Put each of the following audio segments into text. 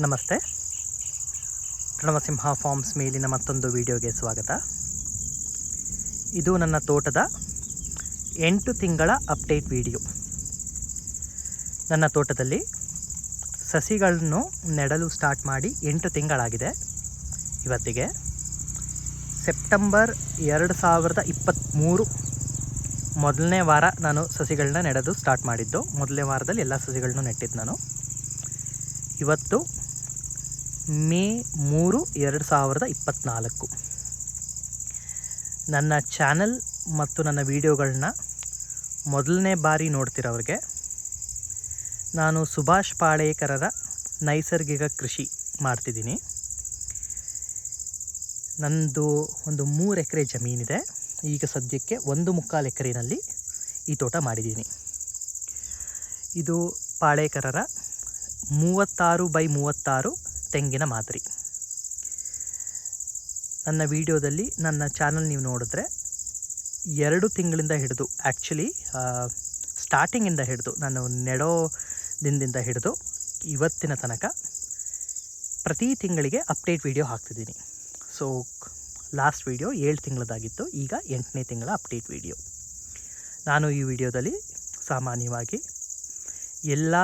ನಮಸ್ತೆ. ಪ್ರಣವಸಿಂಹ ಫಾರ್ಮ್ಸ್ ಮೇಲಿನ ಮತ್ತೊಂದು ವಿಡಿಯೋಗೆ ಸ್ವಾಗತ. ಇದು ನನ್ನ ತೋಟದ ಎಂಟು ತಿಂಗಳ ಅಪ್ಡೇಟ್ ವಿಡಿಯೋ. ನನ್ನ ತೋಟದಲ್ಲಿ ಸಸಿಗಳನ್ನು ನೆಡಲು ಸ್ಟಾರ್ಟ್ ಮಾಡಿ ಎಂಟು ತಿಂಗಳಾಗಿದೆ. ಇವತ್ತಿಗೆ ಸೆಪ್ಟೆಂಬರ್ ಎರಡು ಸಾವಿರದ ಇಪ್ಪತ್ತ್ಮೂರು ಮೊದಲನೇ ವಾರ ನಾನು ಸಸಿಗಳನ್ನ ನೆಡೋದು ಸ್ಟಾರ್ಟ್ ಮಾಡಿದ್ದು. ಮೊದಲನೇ ವಾರದಲ್ಲಿ ಎಲ್ಲ ಸಸಿಗಳನ್ನೂ ನೆಟ್ಟಿದ್ದು ನಾನು. ಇವತ್ತು ಮೇ ಮೂರು ಎರಡು ಸಾವಿರದ ಇಪ್ಪತ್ತ್ನಾಲ್ಕು ನನ್ನ ಚಾನಲ್ ಮತ್ತು ನನ್ನ ವಿಡಿಯೋಗಳನ್ನ ಮೊದಲನೇ ಬಾರಿ ನೋಡ್ತಿರೋರಿಗೆ, ನಾನು ಸುಭಾಷ್ ಪಾಳೇಕರರ ನೈಸರ್ಗಿಕ ಕೃಷಿ ಮಾಡ್ತಿದ್ದೀನಿ. ನಂದು ಒಂದು ಮೂರು ಎಕರೆ ಜಮೀನಿದೆ. ಈಗ ಸದ್ಯಕ್ಕೆ ಒಂದು ಮುಕ್ಕಾಲು ಎಕರೆನಲ್ಲಿ ಈ ತೋಟ ಮಾಡಿದ್ದೀನಿ. ಇದು ಪಾಳೇಕರರ ಮೂವತ್ತಾರು ಬೈ ಮೂವತ್ತಾರು ತೆಂಗಿನ ಮಾದರಿ. ನನ್ನ ವಿಡಿಯೋದಲ್ಲಿ ನನ್ನ ಚಾನಲ್ ನೀವು ನೋಡಿದ್ರೆ ಎರಡು ತಿಂಗಳಿಂದ ಹಿಡಿದು ಆ್ಯಕ್ಚುಲಿ ಸ್ಟಾರ್ಟಿಂಗಿಂದ ಹಿಡಿದು, ನಾನು ನೆಡೋ ದಿನದಿಂದ ಹಿಡಿದು, ಇವತ್ತಿನ ತನಕ ಪ್ರತಿ ತಿಂಗಳಿಗೆ ಅಪ್ಡೇಟ್ ವಿಡಿಯೋ ಹಾಕ್ತಿದ್ದೀನಿ. ಸೊ ಲಾಸ್ಟ್ ವಿಡಿಯೋ ಏಳು ತಿಂಗಳದಾಗಿತ್ತು ಈಗ ಎಂಟನೇ ತಿಂಗಳ ಅಪ್ಡೇಟ್ ವಿಡಿಯೋ ನಾನು ಈ ವಿಡಿಯೋದಲ್ಲಿ ಸಾಮಾನ್ಯವಾಗಿ ಎಲ್ಲ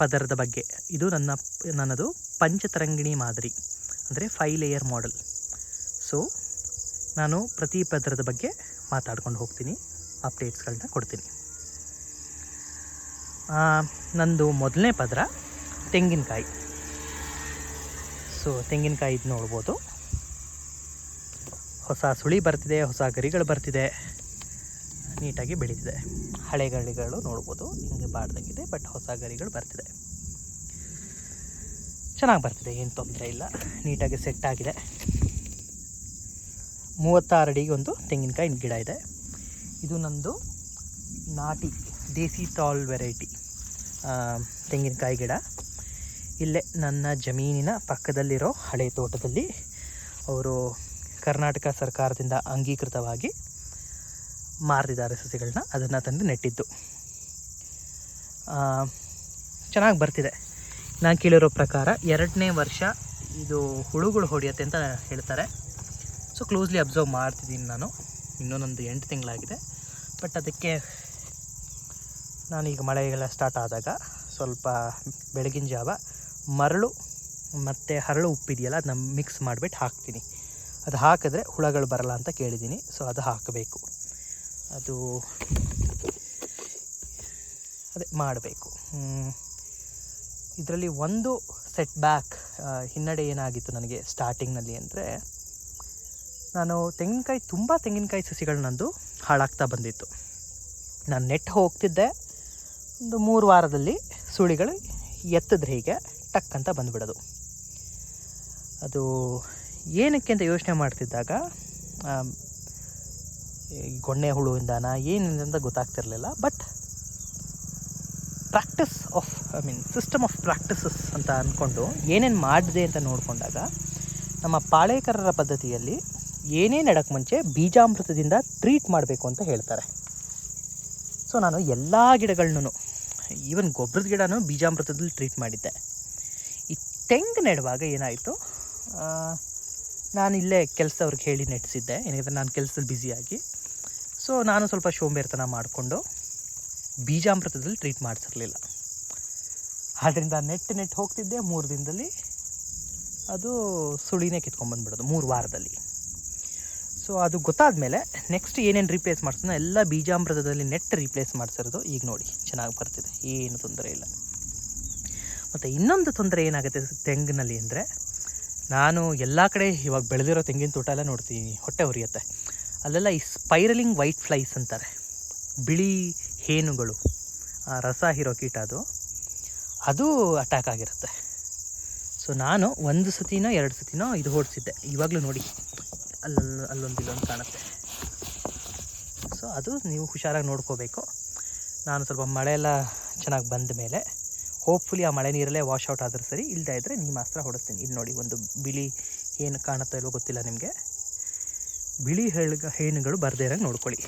ಪದರದ ಬಗ್ಗೆ, ಇದು ನನ್ನ, ನನ್ನದು ಪಂಚತರಂಗಿಣಿ ಮಾದರಿ, ಅಂದರೆ ಫೈ ಲೇಯರ್ ಮಾಡೆಲ್ ಸೊ ನಾನು ಪ್ರತಿ ಪದರದ ಬಗ್ಗೆ ಮಾತಾಡ್ಕೊಂಡು ಹೋಗ್ತೀನಿ ಅಪ್ಡೇಟ್ಸ್ಗಳನ್ನ ಕೊಡ್ತೀನಿ. ನಂದು ಮೊದಲನೇ ಪದರ ತೆಂಗಿನಕಾಯಿ. ಸೊ ತೆಂಗಿನಕಾಯಿ ಇದು ನೋಡ್ಬೋದು. ಹೊಸ ಸುಳಿ ಬರ್ತಿದೆ, ಹೊಸ ಗರಿಗಳು ಬರ್ತಿದೆ. ನೀಟಾಗಿ ಬೆಳೀತಿದೆ. ಹಳೆ ಗರಿಗಳು ನೋಡ್ಬೋದು, ಹಿಂಗೆ ಬಾಡ್ದಂಗಿದೆ ಬಟ್ ಹೊಸ ಗರಿಗಳು ಬರ್ತಿದೆ. ಚೆನ್ನಾಗಿ ಬರ್ತಿದೆ, ಏನು ತೊಂದರೆ ಇಲ್ಲ. ನೀಟಾಗಿ ಸೆಟ್ ಆಗಿದೆ. ಮೂವತ್ತಾರು ಅಡಿಗೆ ಒಂದು ತೆಂಗಿನಕಾಯಿ ಗಿಡ ಇದೆ. ಇದು ನಂದು ನಾಟಿ, ದೇಸಿ ಟಾಲ್ ವೆರೈಟಿ ತೆಂಗಿನಕಾಯಿ ಗಿಡ. ಇಲ್ಲೇ ನನ್ನ ಜಮೀನಿನ ಪಕ್ಕದಲ್ಲಿರೋ ಹಳೆ ತೋಟದಲ್ಲಿ ಅವರು ಕರ್ನಾಟಕ ಸರ್ಕಾರದಿಂದ ಅಂಗೀಕೃತವಾಗಿ ಮಾರ್ತಿದ್ದಾರೆ ಸಸಿಗಳನ್ನ ಅದನ್ನು ತಂದು ನೆಟ್ಟಿದ್ದು. ಚೆನ್ನಾಗಿ ಬರ್ತಿದೆ. ನಾನು ಕೇಳಿರೋ ಪ್ರಕಾರ ಎರಡನೇ ವರ್ಷ ಇದು ಹುಳುಗಳು ಹೊಡೆಯುತ್ತೆ ಅಂತ ಹೇಳ್ತಾರೆ. ಸೊ ಕ್ಲೋಸ್ಲಿ ಅಬ್ಸರ್ವ್ ಮಾಡ್ತಿದ್ದೀನಿ ನಾನು. ಇನ್ನೊಂದೊಂದು ಎಂಟು ತಿಂಗಳಾಗಿದೆ. ಬಟ್ ಅದಕ್ಕೆ ನಾನೀಗ ಮಳೆಗೆಲ್ಲ ಸ್ಟಾರ್ಟ್ ಆದಾಗ ಸ್ವಲ್ಪ ಬೆಳಗಿನ ಜಾವ ಮರಳು ಮತ್ತು ಹರಳು ಉಪ್ಪಿದೆಯಲ್ಲ ಅದನ್ನ ಮಿಕ್ಸ್ ಮಾಡಿಬಿಟ್ಟು ಹಾಕ್ತೀನಿ. ಅದು ಹಾಕಿದ್ರೆ ಹುಳಗಳು ಬರಲ್ಲ ಅಂತ ಕೇಳಿದ್ದೀನಿ. ಸೊ ಅದು ಹಾಕಬೇಕು. ಅದು ಅದೇ ಮಾಡಬೇಕು. ಇದರಲ್ಲಿ ಒಂದು ಸೆಟ್ ಬ್ಯಾಕ್ ಹಿನ್ನಡೆ ಏನಾಗಿತ್ತು ನನಗೆ ಸ್ಟಾರ್ಟಿಂಗ್ನಲ್ಲಿ ಅಂದರೆ, ನಾನು ತೆಂಗಿನಕಾಯಿ, ತುಂಬ ತೆಂಗಿನಕಾಯಿ ಸಸಿಗಳು ನಂದು ಹಾಳಾಗ್ತಾ ಬಂದಿತ್ತು. ನಾನು ನೆಟ್ ಹೋಗ್ತಿದ್ದೆ, ಒಂದು ಮೂರು ವಾರದಲ್ಲಿ ಸುಳಿಗಳು ಎತ್ತಿದ್ರೆ ಹೀಗೆ ಟಕ್ ಅಂತ ಬಂದುಬಿಡೋದು. ಅದು ಏನಕ್ಕೆ ಅಂತ ಯೋಚನೆ ಮಾಡ್ತಿದ್ದಾಗ ಗೊಣ್ಣೆ ಹುಳುವಿಂದನ, ಏನಿದೆ ಅಂತ ಗೊತ್ತಾಗ್ತಿರಲಿಲ್ಲ, but practice of I mean system of practices ಅಂತ ಅಂದ್ಕೊಂಡು ಏನೇನು ಮಾಡಿದೆ ಅಂತ ನೋಡಿಕೊಂಡಾಗ ನಮ್ಮ ಪಾಳೇಕರರ ಪದ್ಧತಿಯಲ್ಲಿ ಏನೇ ನಡಕ್ಕೆ ಮುಂಚೆ ಬೀಜಾಮೃತದಿಂದ ಟ್ರೀಟ್ ಮಾಡಬೇಕು ಅಂತ ಹೇಳ್ತಾರೆ. ಸೊ ನಾನು ಎಲ್ಲ ಗಿಡಗಳನ್ನೂ ಈವನ್ ಗೊಬ್ಬರದ ಗಿಡನೂ ಬೀಜಾಮೃತದಲ್ಲಿ ಟ್ರೀಟ್ ಮಾಡಿದ್ದೆ. ಈ ತೆಂಗು ನೆಡುವಾಗ ಏನಾಯಿತು? ನಾನು ಇಲ್ಲೇ ಕೆಲಸದವ್ರಿಗೆ ಹೇಳಿ ನೆಟ್ಸಿದ್ದೆ ಏನಾಗಿದೆ ನಾನು ಕೆಲಸದಲ್ಲಿ ಬ್ಯುಸಿಯಾಗಿ ಸೊ ನಾನು ಸ್ವಲ್ಪ ಶೋಂಬೇರ್ತನ ಮಾಡಿಕೊಂಡು ಬೀಜಾಮೃತದಲ್ಲಿ ಟ್ರೀಟ್ ಮಾಡಿಸಿರಲಿಲ್ಲ. ಆದ್ದರಿಂದ ನೆಟ್ ನೆಟ್ ಹೋಗ್ತಿದ್ದೆ, ಮೂರು ದಿನದಲ್ಲಿ ಅದು ಸುಳಿನೇ ಕಿತ್ಕೊಂಡ್ಬಂದ್ಬಿಡೋದು ಮೂರು ವಾರದಲ್ಲಿ. ಸೊ ಅದು ಗೊತ್ತಾದ ಮೇಲೆ ನೆಕ್ಸ್ಟ್ ಏನೇನು ರೀಪ್ಲೇಸ್ ಮಾಡಿಸೋ ಎಲ್ಲ ಬೀಜಾಮೃತದಲ್ಲಿ ನೆಟ್ ರೀಪ್ಲೇಸ್ ಮಾಡಿಸಿರೋದು ಈಗ ನೋಡಿ, ಚೆನ್ನಾಗಿ ಬರ್ತಿದೆ, ಏನು ತೊಂದರೆ ಇಲ್ಲ. ಮತ್ತು ಇನ್ನೊಂದು ತೊಂದರೆ ಏನಾಗುತ್ತೆ ತೆಂಗಿನಲ್ಲಿ ಅಂದರೆ, ನಾನು ಎಲ್ಲ ಕಡೆ ಇವಾಗ ಬೆಳೆದಿರೋ ತೆಂಗಿನ ತೋಟ ಎಲ್ಲ ನೋಡ್ತೀನಿ, ಹೊಟ್ಟೆ ಉರಿಯುತ್ತೆ. ಅಲ್ಲೆಲ್ಲ ಈ ಸ್ಪೈರಲಿಂಗ್ ವೈಟ್ ಫ್ಲೈಸ್ ಅಂತಾರೆ. ಬಿಳಿ ಹೇನುಗಳು ಆ ರಸ ಹೀರೋ ಕೀಟ ಅದು ಅದು ಅಟ್ಯಾಕ್ ಆಗಿರುತ್ತೆ. ಸೊ ನಾನು ಒಂದು ಸತಿನೋ, ಎರಡು ಸತಿನೋ ಇದು ಓಡಿಸಿದ್ದೆ. ಇವಾಗಲೂ ನೋಡಿ ಅಲ್ಲೊಂದು ಅಲ್ಲೊಂದು ಇಲ್ಲೊಂದು ಕಾಣುತ್ತೆ. ಸೊ ಅದು ನೀವು ಹುಷಾರಾಗಿ ನೋಡ್ಕೋಬೇಕು. ನಾನು ಸ್ವಲ್ಪ ಮಳೆ ಎಲ್ಲ ಚೆನ್ನಾಗಿ ಬಂದ ಮೇಲೆ ಹೋಪ್ಫುಲಿ ಆ ಮಳೆ ನೀರಲ್ಲೇ ವಾಶ್ ಔಟ್ ಆದ್ರೆ ಸರಿ ಇಲ್ಲದೇ ಇದ್ದರೆ ನೀವು ಮಾತ್ರ ಹೊಡಿಸ್ತೀನಿ. ಇಲ್ಲಿ ನೋಡಿ, ಒಂದು ಬಿಳಿ ಏನು ಕಾಣುತ್ತೋ ಇಲ್ವೋ ಗೊತ್ತಿಲ್ಲ ನಿಮಗೆ. ಬಿಳಿ ಹೇಳುಗ, ಹೇನುಗಳು ಬರದೇ ಇರೋಂಗೆ ನೋಡ್ಕೊಳ್ಳಿ.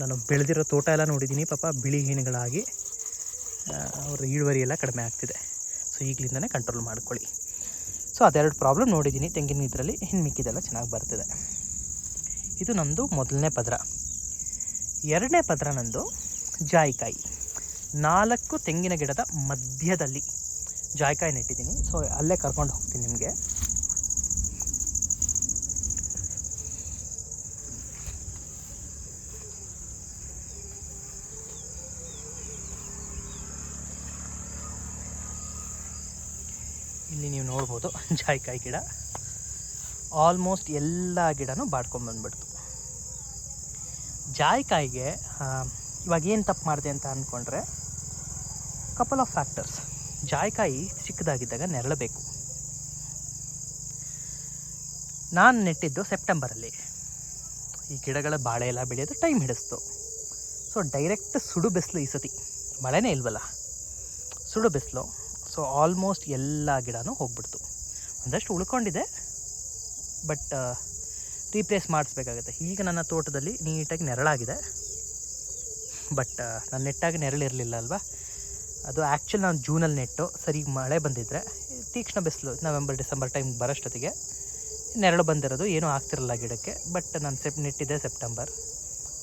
ನಾನು ಬೆಳೆದಿರೋ ತೋಟ ಎಲ್ಲ ನೋಡಿದ್ದೀನಿ. ಪಾಪ ಬಿಳಿ ಹೀನುಗಳಾಗಿ ಅವ್ರ ಇಳುವರಿ ಎಲ್ಲ ಕಡಿಮೆ ಆಗ್ತಿದೆ. ಸೊ ಈಗಲಿಂದನೇ ಕಂಟ್ರೋಲ್ ಮಾಡ್ಕೊಳ್ಳಿ. ಸೊ ಅದೆರಡು ಪ್ರಾಬ್ಲಮ್ ನೋಡಿದ್ದೀನಿ. ತೆಂಗಿನ ಇದರಲ್ಲಿ ಇನ್ನು ಮಿಕ್ಕಿದೆಲ್ಲ ಚೆನ್ನಾಗಿ ಬರ್ತಿದೆ. ಇದು ನಮ್ಮದು ಮೊದಲನೇ ಪದರ. ಎರಡನೇ ಪದರ ನಂದು ಜಾಯಿಕಾಯಿ. ನಾಲ್ಕು ತೆಂಗಿನ ಗಿಡದ ಮಧ್ಯದಲ್ಲಿ ಜಾಯಿಕಾಯಿ ನೆಟ್ಟಿದ್ದೀನಿ. ಸೊ ಅಲ್ಲೇ ಕರ್ಕೊಂಡು ಹೋಗ್ತೀನಿ ನಿಮಗೆ. ಇಲ್ಲಿ ನೀವು ನೋಡ್ಬೋದು ಜಾಯಿಕಾಯಿ ಗಿಡ. ಆಲ್ಮೋಸ್ಟ್ ಎಲ್ಲ ಗಿಡನೂ ಬಾಡ್ಕೊಂಬಂದ್ಬಿಡ್ತು ಜಾಯಿಕಾಯಿಗೆ ಇವಾಗ ಏನು ತಪ್ಪು ಮಾಡಿದೆ ಅಂತ ಅಂದ್ಕೊಂಡ್ರೆ ಕಪಲ್ ಆಫ್ ಫ್ಯಾಕ್ಟರ್ಸ್ ಜಾಯಿಕಾಯಿ ಚಿಕ್ಕದಾಗಿದ್ದಾಗ ನೆರಳಬೇಕು. ನಾನು ನೆಟ್ಟಿದ್ದು ಸೆಪ್ಟೆಂಬರಲ್ಲಿ. ಈ ಗಿಡಗಳ ಬಾಳೆ ಎಲ್ಲ ಬೆಳೆಯೋದು ಟೈಮ್ ಹಿಡಿಸ್ತು. ಸೊ ಡೈರೆಕ್ಟ್ ಸುಡು ಬಿಸಿಲು ಈ ಸತಿ. ಮಳೆನೇ ಇಲ್ವಲ್ಲ? ಸುಡು ಬಿಸಿಲು. ಸೊ ಆಲ್ಮೋಸ್ಟ್ ಎಲ್ಲ ಗಿಡನೂ ಹೋಗ್ಬಿಡ್ತು. ಒಂದಷ್ಟು ಉಳ್ಕೊಂಡಿದೆ, ಬಟ್ ರೀಪ್ಲೇಸ್ ಮಾಡಿಸ್ಬೇಕಾಗುತ್ತೆ. ಈಗ ನನ್ನ ತೋಟದಲ್ಲಿ ನೀಟಾಗಿ ನೆರಳಾಗಿದೆ. ಬಟ್ ನಾನು ನೆಟ್ಟಾಗಿ ನೆರಳಿರಲಿಲ್ಲ ಅಲ್ವಾ? ಅದು ಆ್ಯಕ್ಚುಲಿ ನಾನು ಜೂನಲ್ಲಿ ನೆಟ್ಟು ಸರಿ ಮಳೆ ಬಂದಿದ್ದರೆ ತೀಕ್ಷ್ಣ ಬಿಸಿಲು, ನವೆಂಬರ್, ಡಿಸೆಂಬರ್ ಟೈಮ್ ಬರೋಷ್ಟೊತ್ತಿಗೆ ನೆರಳು ಬಂದಿರೋದು ಏನೂ ಆಗ್ತಿರಲ್ಲ ಗಿಡಕ್ಕೆ, ಬಟ್ ನಾನು ಸೆಪ್, ನೆಟ್ಟಿದ್ದೆ ಸೆಪ್ಟೆಂಬರ್.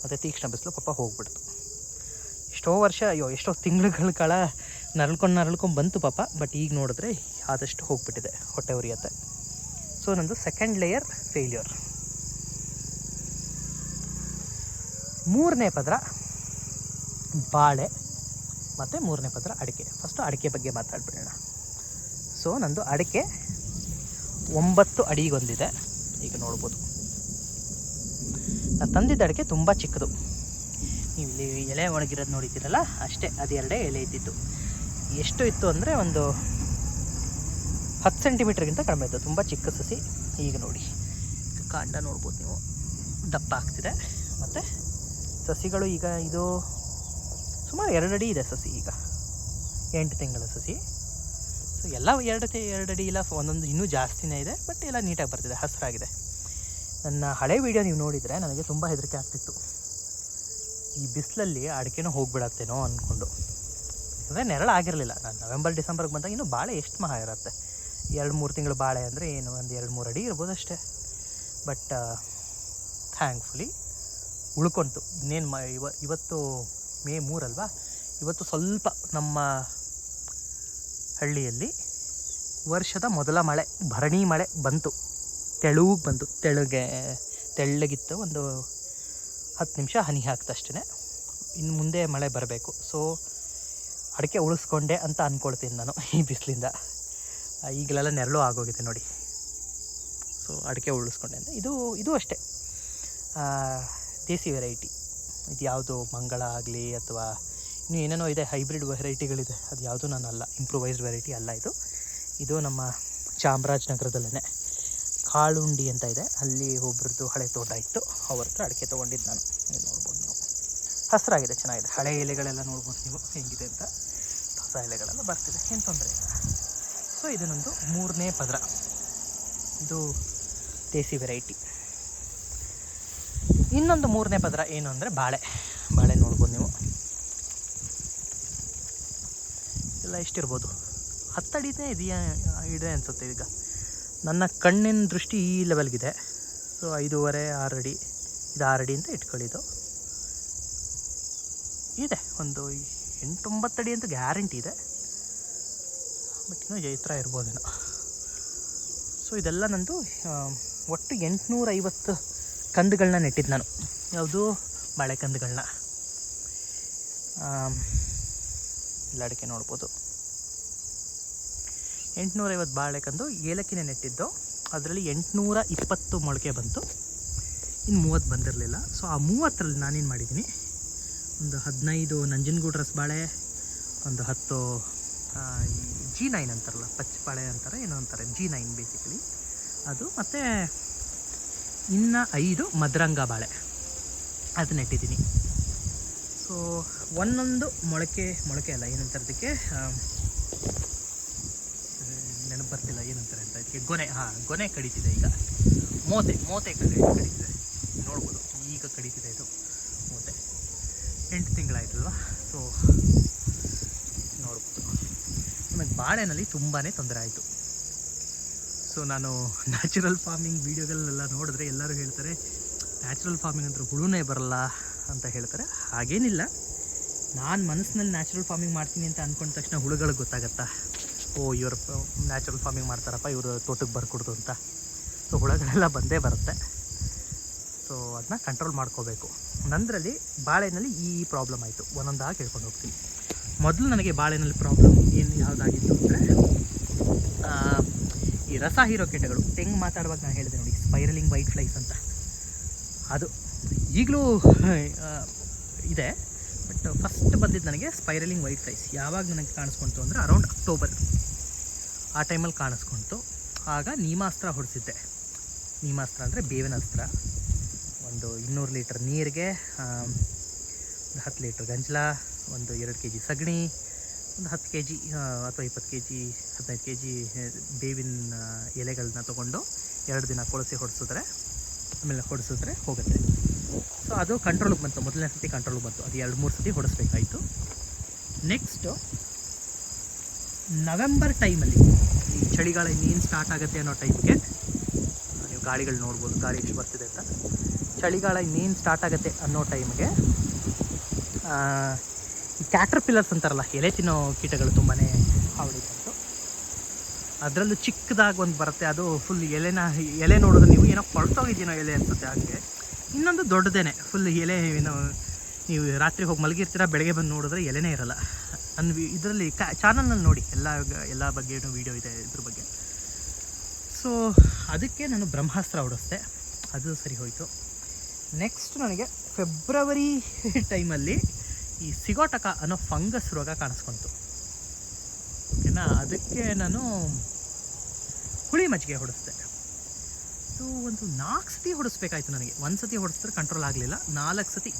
ಮತ್ತು ತೀಕ್ಷ್ಣ ಬಿಸಿಲು ಪಾಪ ಹೋಗ್ಬಿಡ್ತು. ಎಷ್ಟೋ ವರ್ಷ, ಅಯ್ಯೋ, ಎಷ್ಟೋ ತಿಂಗಳುಗಳ ಕಾಲ ನರಳ್ಕೊಂಡು ನರಳ್ಕೊಂಡು ಬಂತು ಪಾಪ ಬಟ್ ಈಗ ನೋಡಿದ್ರೆ ಆದಷ್ಟು ಹೋಗ್ಬಿಟ್ಟಿದೆ ಹೊಟ್ಟೆ ಉರಿಯತ್ತೆ. ಸೊ ನಂದು ಸೆಕೆಂಡ್ ಲೇಯರ್ ಫೇಲ್ಯೂರ್ ಮೂರನೇ ಪದರ ಬಾಳೆ, ಮತ್ತು ಮೂರನೇ ಪದರ ಅಡಿಕೆ. ಫಸ್ಟು ಅಡಿಕೆ ಬಗ್ಗೆ ಮಾತಾಡ್ಬಿಡೋಣ. ಸೊ ನಂದು ಅಡಿಕೆ ಒಂಬತ್ತು ಅಡಿಗೊಂದಿದೆ. ಈಗ ನೋಡ್ಬೋದು. ನಾನು ತಂದಿದ್ದ ಅಡಿಕೆ ತುಂಬ ಚಿಕ್ಕದು. ನೀವು ಇಲ್ಲಿ ಎಲೆ ಒಣಗಿರೋದು ನೋಡಿದ್ದೀರಲ್ಲ, ಅಷ್ಟೇ ಅದೆರಡೇ ಎಲೆ ಇದ್ದಿತ್ತು ಎಷ್ಟು ಇತ್ತು ಅಂದರೆ ಒಂದು ಹತ್ತು ಸೆಂಟಿಮೀಟ್ರ್ಗಿಂತ ಕಡಿಮೆ ಇತ್ತು. ತುಂಬ ಚಿಕ್ಕ ಸಸಿ. ಈಗ ನೋಡಿ. ಕಾಂಡ ನೋಡ್ಬೋದು ನೀವು. ದಪ್ಪ ಆಗ್ತಿದೆ. ಮತ್ತು ಸಸಿಗಳು ಈಗ ಇದು ಸುಮಾರು ಎರಡು ಅಡಿ ಇದೆ ಸಸಿ ಈಗ. ಎಂಟು ತಿಂಗಳ ಸಸಿ. ಸೊ ಎಲ್ಲ ಎರಡು ಎರಡು ಅಡಿ ಇಲ್ಲ. ಒಂದೊಂದು ಇನ್ನೂ ಜಾಸ್ತಿನೇ ಇದೆ. ಬಟ್ ಎಲ್ಲ ನೀಟಾಗಿ ಬರ್ತಿದೆ. ಹಸಿರಾಗಿದೆ. ನನ್ನ ಹಳೆ ವೀಡಿಯೋ ನೀವು ನೋಡಿದರೆ ನನಗೆ ತುಂಬ ಹೆದರಿಕೆ ಆಗ್ತಿತ್ತು. ಈ ಬಿಸಿಲಲ್ಲಿ ಅಡಿಕೆನೂ ಹೋಗ್ಬಿಡತ್ತೇನೋ ಅಂದ್ಕೊಂಡು ಅಂದರೆ ನೆರಳು ಆಗಿರಲಿಲ್ಲ. ನಾನು ನವೆಂಬರ್, ಡಿಸೆಂಬರ್ಗೆ ಬಂದಾಗ ಇನ್ನೂ ಬಾಳೆ ಎಷ್ಟು ಮಹಾ ಇರುತ್ತೆ. ಎರಡು ಮೂರು ತಿಂಗಳು ಬಾಳೆ ಅಂದರೆ ಏನು, ಒಂದು ಎರಡು ಮೂರು ಅಡಿ ಇರ್ಬೋದು ಅಷ್ಟೇ. ಬಟ್ ಥ್ಯಾಂಕ್ಫುಲಿ ಉಳ್ಕೊಂತು. ಇನ್ನೇನು ಮ, ಇವ, ಇವತ್ತು ಮೇ ಮೂರಲ್ವಾ? ಇವತ್ತು ಸ್ವಲ್ಪ ನಮ್ಮ ಹಳ್ಳಿಯಲ್ಲಿ ವರ್ಷದ ಮೊದಲ ಮಳೆ, ಭರಣಿ ಮಳೆ ಬಂತು. ತೆಳುಗೆ ಬಂತು. ತೆಳುಗೆ, ತೆಳ್ಳಗಿತ್ತು. ಒಂದು ಹತ್ತು ನಿಮಿಷ ಹನಿ ಹಾಕ್ತಷ್ಟೇ ಇನ್ನು ಮುಂದೆ ಮಳೆ ಬರಬೇಕು. ಸೊ ಅಡಿಕೆ ಉಳಿಸ್ಕೊಂಡೆ ಅಂತ ಅಂದ್ಕೊಳ್ತೀನಿ ನಾನು ಈ ಬಿಸಿಲಿಂದ. ಈಗಲೆಲ್ಲ ನೆರಳು ಆಗೋಗಿದೆ ನೋಡಿ. ಸೊ ಅಡಿಕೆ ಉಳಿಸ್ಕೊಂಡೆ ಅಂತ. ಇದು ಇದು ಅಷ್ಟೇ. ದೇಸಿ ವೆರೈಟಿ ಇದು ಯಾವುದು ಮಂಗಳ ಆಗಲಿ ಅಥವಾ ಇನ್ನು ಏನೇನೋ ಇದೆ ಹೈಬ್ರಿಡ್ ವೆರೈಟಿಗಳಿದೆ ಅದು ಯಾವುದು ನಾನು ಅಲ್ಲ ಇಂಪ್ರೂವೈಸ್ಡ್ ವೆರೈಟಿ ಅಲ್ಲ ಇದು. ಇದು ನಮ್ಮ ಚಾಮರಾಜನಗರದಲ್ಲೇ ಕಾಳುಂಡಿ ಅಂತ ಇದೆ. ಅಲ್ಲಿ ಒಬ್ರದ್ದು ಹಳೆ ತೋಟ ಇತ್ತು. ಅವ್ರ ಹತ್ರ ಅಡಿಕೆ ತೊಗೊಂಡಿದ್ದು ನಾನು. ಹಸಿರಾಗಿದೆ, ಚೆನ್ನಾಗಿದೆ. ಹಳೆ ಎಲೆಗಳೆಲ್ಲ ನೋಡ್ಬೋದು ನೀವು. ಹೆಂಗಿದೆ ಅಂತ ಹೊಸ ಎಲೆಗಳೆಲ್ಲ ಬರ್ತಿದೆ. ಏನು ತೊಂದರೆ ಇಲ್ಲ. ಸೊ ಇದನ್ನೊಂದು ಮೂರನೇ ಪದರ. ಇದು ದೇಸಿ ವೆರೈಟಿ ಇನ್ನೊಂದು ಮೂರನೇ ಪದರ ಏನು ಅಂದರೆ ಬಾಳೆ. ಬಾಳೆ ನೋಡ್ಬೋದು ನೀವು. ಎಲ್ಲ ಎಷ್ಟಿರ್ಬೋದು? ಹತ್ತಡಿನೇ ಇದೆಯಾ, ಇದೆ ಅನಿಸುತ್ತೆ ಈಗ. ನನ್ನ ಕಣ್ಣಿನ ದೃಷ್ಟಿ ಈ ಲೆವೆಲ್ಗಿದೆ ಸೊ ಐದೂವರೆ ಆರು ಅಡಿ ಇದು ಆರು ಅಡಿ ಅಂತ ಇಟ್ಕೊಳ್ಳಿದ್ದು ಇದೆ. ಒಂದು ಎಂಟೊಂಬತ್ತು ಅಡಿ ಅಂತ ಗ್ಯಾರಂಟಿ ಇದೆ. ಬಟ್ ಇನ್ನೂ ಜೈತ್ರ ಇರ್ಬೋದೇನೋ. ಸೊ ಇದೆಲ್ಲ ನಂದು ಒಟ್ಟು ಎಂಟುನೂರೈವತ್ತು ಕಂದುಗಳನ್ನ ನೆಟ್ಟಿದ್ದು ನಾನು. ಯಾವುದು? ಬಾಳೆ ಕಂದುಗಳನ್ನ. ಇಲ್ಲ ಅಡಿಕೆ ನೋಡ್ಬೋದು. ಎಂಟುನೂರೈವತ್ತು ಬಾಳೆಕಂದು ಏಲಕ್ಕಿನೇ ನೆಟ್ಟಿದ್ದು. ಅದರಲ್ಲಿ ಎಂಟುನೂರ ಇಪ್ಪತ್ತು ಮೊಳಕೆ ಬಂತು. ಇನ್ನು ಮೂವತ್ತು ಬಂದಿರಲಿಲ್ಲ. ಸೊ ಆ ಮೂವತ್ತರಲ್ಲಿ ನಾನೇನು ಮಾಡಿದ್ದೀನಿ? ಒಂದು ಹದಿನೈದು ನಂಜನಗೂಡು ರಸಬಾಳೆ ಒಂದು ಹತ್ತು ಜಿ ನೈನ್ ಅಂತಾರಲ್ಲ ಪಚ್ಚ ಬಾಳೆ ಅಂತಾರೆ, ಏನೋ ಅಂತಾರೆ ಜಿ ನೈನ್ ಬೇಸಿಕಲಿ ಅದು ಮತ್ತು ಇನ್ನು ಐದು ಮದರಂಗ ಬಾಳೆ. ಅದು ನೆಟ್ಟಿದ್ದೀನಿ ಸೊ ಒಂದೊಂದು ಮೊಳಕೆ ಮೊಳಕೆ ಅಲ್ಲ, ಏನಂತಾರೆ ಅದಕ್ಕೆ? ನೆನಪು ಬರ್ತಿಲ್ಲ, ಏನಂತಾರೆ ಅಂತ ಅದಕ್ಕೆ ಗೊನೆ, ಹಾಂ, ಗೊನೆ ಕಡಿತಿದೆ ಈಗ. ಮೋತೆ ಮೋತೆ ಕಡಿ ಕಡಿತಿದೆ. ನೋಡ್ಬೋದು, ಈಗ ಕಡಿತಿದೆ ಇದು. ತಿಂಗಳಾಯ್ತಲ್ವ? ಸೊ ನೋಡ್ಬೋದು ಆಮೇಲೆ ಬಾಳೆನಲ್ಲಿ ತುಂಬಾ ತೊಂದರೆ ಆಯಿತು. ಸೊ ನಾನು ನ್ಯಾಚುರಲ್ ಫಾರ್ಮಿಂಗ್ ವೀಡಿಯೋಗಳನ್ನೆಲ್ಲ ನೋಡಿದ್ರೆ ಎಲ್ಲರೂ ಹೇಳ್ತಾರೆ ನ್ಯಾಚುರಲ್ ಫಾರ್ಮಿಂಗ್ ಅಂದ್ರೆ ಹುಳುನೇ ಬರಲ್ಲ ಅಂತ ಹೇಳ್ತಾರೆ. ಹಾಗೇನಿಲ್ಲ. ನಾನು ಮನಸ್ಸಿನಲ್ಲಿ ನ್ಯಾಚುರಲ್ ಫಾರ್ಮಿಂಗ್ ಮಾಡ್ತೀನಿ ಅಂತ ಅಂದ್ಕೊಂಡ ತಕ್ಷಣ ಹುಳುಗಳಿಗೆ ಗೊತ್ತಾಗತ್ತಾ? ಓ, ಇವರು ನ್ಯಾಚುರಲ್ ಫಾರ್ಮಿಂಗ್ ಮಾಡ್ತಾರಪ್ಪ, ಇವರು ತೋಟಕ್ಕೆ ಬರ್ಕೊಡ್ದು ಅಂತ. ಸೊ ಹುಳುಗಳೆಲ್ಲ ಬಂದೇ ಬರುತ್ತೆ. ಸೊ ಅದನ್ನ ಕಂಟ್ರೋಲ್ ಮಾಡ್ಕೋಬೇಕು. ನಂದರಲ್ಲಿ ಬಾಳೆನಲ್ಲಿ ಈ ಪ್ರಾಬ್ಲಮ್ ಆಯಿತು. ಒಂದೊಂದಾಗಿ ಹೇಳ್ಕೊಂಡು ಹೋಗ್ತೀನಿ. ಮೊದಲು ನನಗೆ ಬಾಳೆನಲ್ಲಿ ಪ್ರಾಬ್ಲಮ್ ಏನು ಯಾವುದಾಗಿತ್ತು ಅಂದರೆ ಈ ರಸ ಹೀರೋ ಕೀಟಗಳು. ತೆಂಗು ಮಾತಾಡುವಾಗ ನಾನು ಹೇಳಿದೆ ನೋಡಿ ಸ್ಪೈರಲಿಂಗ್ ವೈಟ್ ಫ್ಲೈಸ್ ಅಂತ. ಅದು ಈಗಲೂ ಇದೆ. ಬಟ್ ಫಸ್ಟ್ ಬಂದಿದ್ದು ನನಗೆ ಸ್ಪೈರಲಿಂಗ್ ವೈಟ್ ಫ್ಲೈಸ್ ಯಾವಾಗ ನನಗೆ ಕಾಣಿಸ್ಕೊಂತು ಅಂದರೆ ಅರೌಂಡ್ ಅಕ್ಟೋಬರ್ ಆ ಟೈಮಲ್ಲಿ ಕಾಣಿಸ್ಕೊಂತು. ಆಗ ನೀಮಾಸ್ತ್ರ ಹೊಡೆಸಿದ್ದೆ. ನೀಮಾಸ್ತ್ರ ಅಂದರೆ ಬೇವಿನ ಅಸ್ತ್ರ. ಒಂದು ಇನ್ನೂರು ಲೀಟ್ರ್ ನೀರಿಗೆ ಒಂದು ಹತ್ತು ಲೀಟ್ರ್ ಗಂಜಲ, ಒಂದು ಎರಡು ಕೆ ಜಿ ಸಗಣಿ, ಒಂದು ಹತ್ತು ಕೆ ಜಿ ಅಥವಾ ಇಪ್ಪತ್ತು ಕೆ ಜಿ ಹದಿನೈದು ಕೆ ಜಿ ಬೇವಿನ ಎಲೆಗಳನ್ನ ತೊಗೊಂಡು ಎರಡು ದಿನ ಕೊಳಸಿ ಹೊಡೆಸಿದ್ರೆ, ಆಮೇಲೆ ಹೊಡೆಸಿದ್ರೆ ಹೋಗುತ್ತೆ. ಸೊ ಅದು ಕಂಟ್ರೋಲಿಗೆ ಬಂತು. ಮೊದಲನೇ ಸತಿ ಕಂಟ್ರೋಲಿಗೆ ಬಂತು. ಅದು ಎರಡು, ಮೂರು ಸತಿ ಹೊಡೆಸ್ಬೇಕಾಯಿತು. ನೆಕ್ಸ್ಟು ನವೆಂಬರ್ ಟೈಮಲ್ಲಿ ಈ ಚಳಿಗಾಲ ಇನ್ನೇನು ಸ್ಟಾರ್ಟ್ ಆಗುತ್ತೆ ಅನ್ನೋ ಟೈಮ್ಗೆ ನೀವು ಗಾಳಿಗಳು ನೋಡ್ಬೋದು. ಗಾಳಿ ಎಷ್ಟು ಬರ್ತಿದೆ ಅಂತ. ಚಳಿಗಾಲ ಇನ್ನೇನು ಸ್ಟಾರ್ಟ್ ಆಗುತ್ತೆ ಅನ್ನೋ ಟೈಮ್ಗೆ ಕ್ಯಾಟರ್ ಪಿಲ್ಲರ್ಸ್ ಅಂತಾರಲ್ಲ, ಎಲೆ ತಿನ್ನೋ ಕೀಟಗಳು ತುಂಬಾ ಹಾವಳಿ ಬಂತು ಅದರಲ್ಲೂ ಚಿಕ್ಕದಾಗಿ ಒಂದು ಬರುತ್ತೆ, ಅದು ಫುಲ್ ಎಲೆನ, ಎಲೆ ನೋಡಿದ್ರೆ ನೀವು ಏನೋ ಕೊಳ್ತೋಗಿದ್ದೀನೋ ಎಲೆ ಅನಿಸುತ್ತೆ ಹಾಗೆ. ಇನ್ನೊಂದು ದೊಡ್ಡದೇನೆ ಫುಲ್ ಎಲೆ ಏನು, ನೀವು ರಾತ್ರಿ ಹೋಗಿ ಮಲಗಿರ್ತೀರ, ಬೆಳಗ್ಗೆ ಬಂದು ನೋಡಿದ್ರೆ ಎಲೆನೇ ಇರಲ್ಲ. ನನ್ನ ಇದರಲ್ಲಿ ಕ್ಯಾ ಚಾನಲ್ನಲ್ಲಿ ನೋಡಿ, ಎಲ್ಲ ಎಲ್ಲ ಬಗ್ಗೆನೂ ವೀಡಿಯೋ ಇದೆ ಇದ್ರ ಬಗ್ಗೆ. ಸೊ ಅದಕ್ಕೆ ನಾನು ಬ್ರಹ್ಮಾಸ್ತ್ರ ಹೊಡಿಸ್ದೆ. ಅದು ಸರಿ ಹೋಯಿತು. ನೆಕ್ಸ್ಟ್ ನನಗೆ ಫೆಬ್ರವರಿ ಟೈಮಲ್ಲಿ ಈ ಸಿಗೋಟಕ ಅನ್ನೋ ಫಂಗಸ್ ರೋಗ ಕಾಣಿಸ್ಕೊಂತು. ಓಕೆನಾ? ಅದಕ್ಕೆ ನಾನು ಹುಳಿ ಮಜ್ಜಿಗೆ ಹೊಡಿಸ್ದೆ. ಅದು ಒಂದು ನಾಲ್ಕು ಸತಿ ಹೊಡಿಸ್ಬೇಕಾಯ್ತು ನನಗೆ. ಒಂದು ಸತಿ ಹೊಡಿಸಿದ್ರೆ ಕಂಟ್ರೋಲ್ ಆಗಲಿಲ್ಲ. ನಾಲ್ಕು ಸತಿ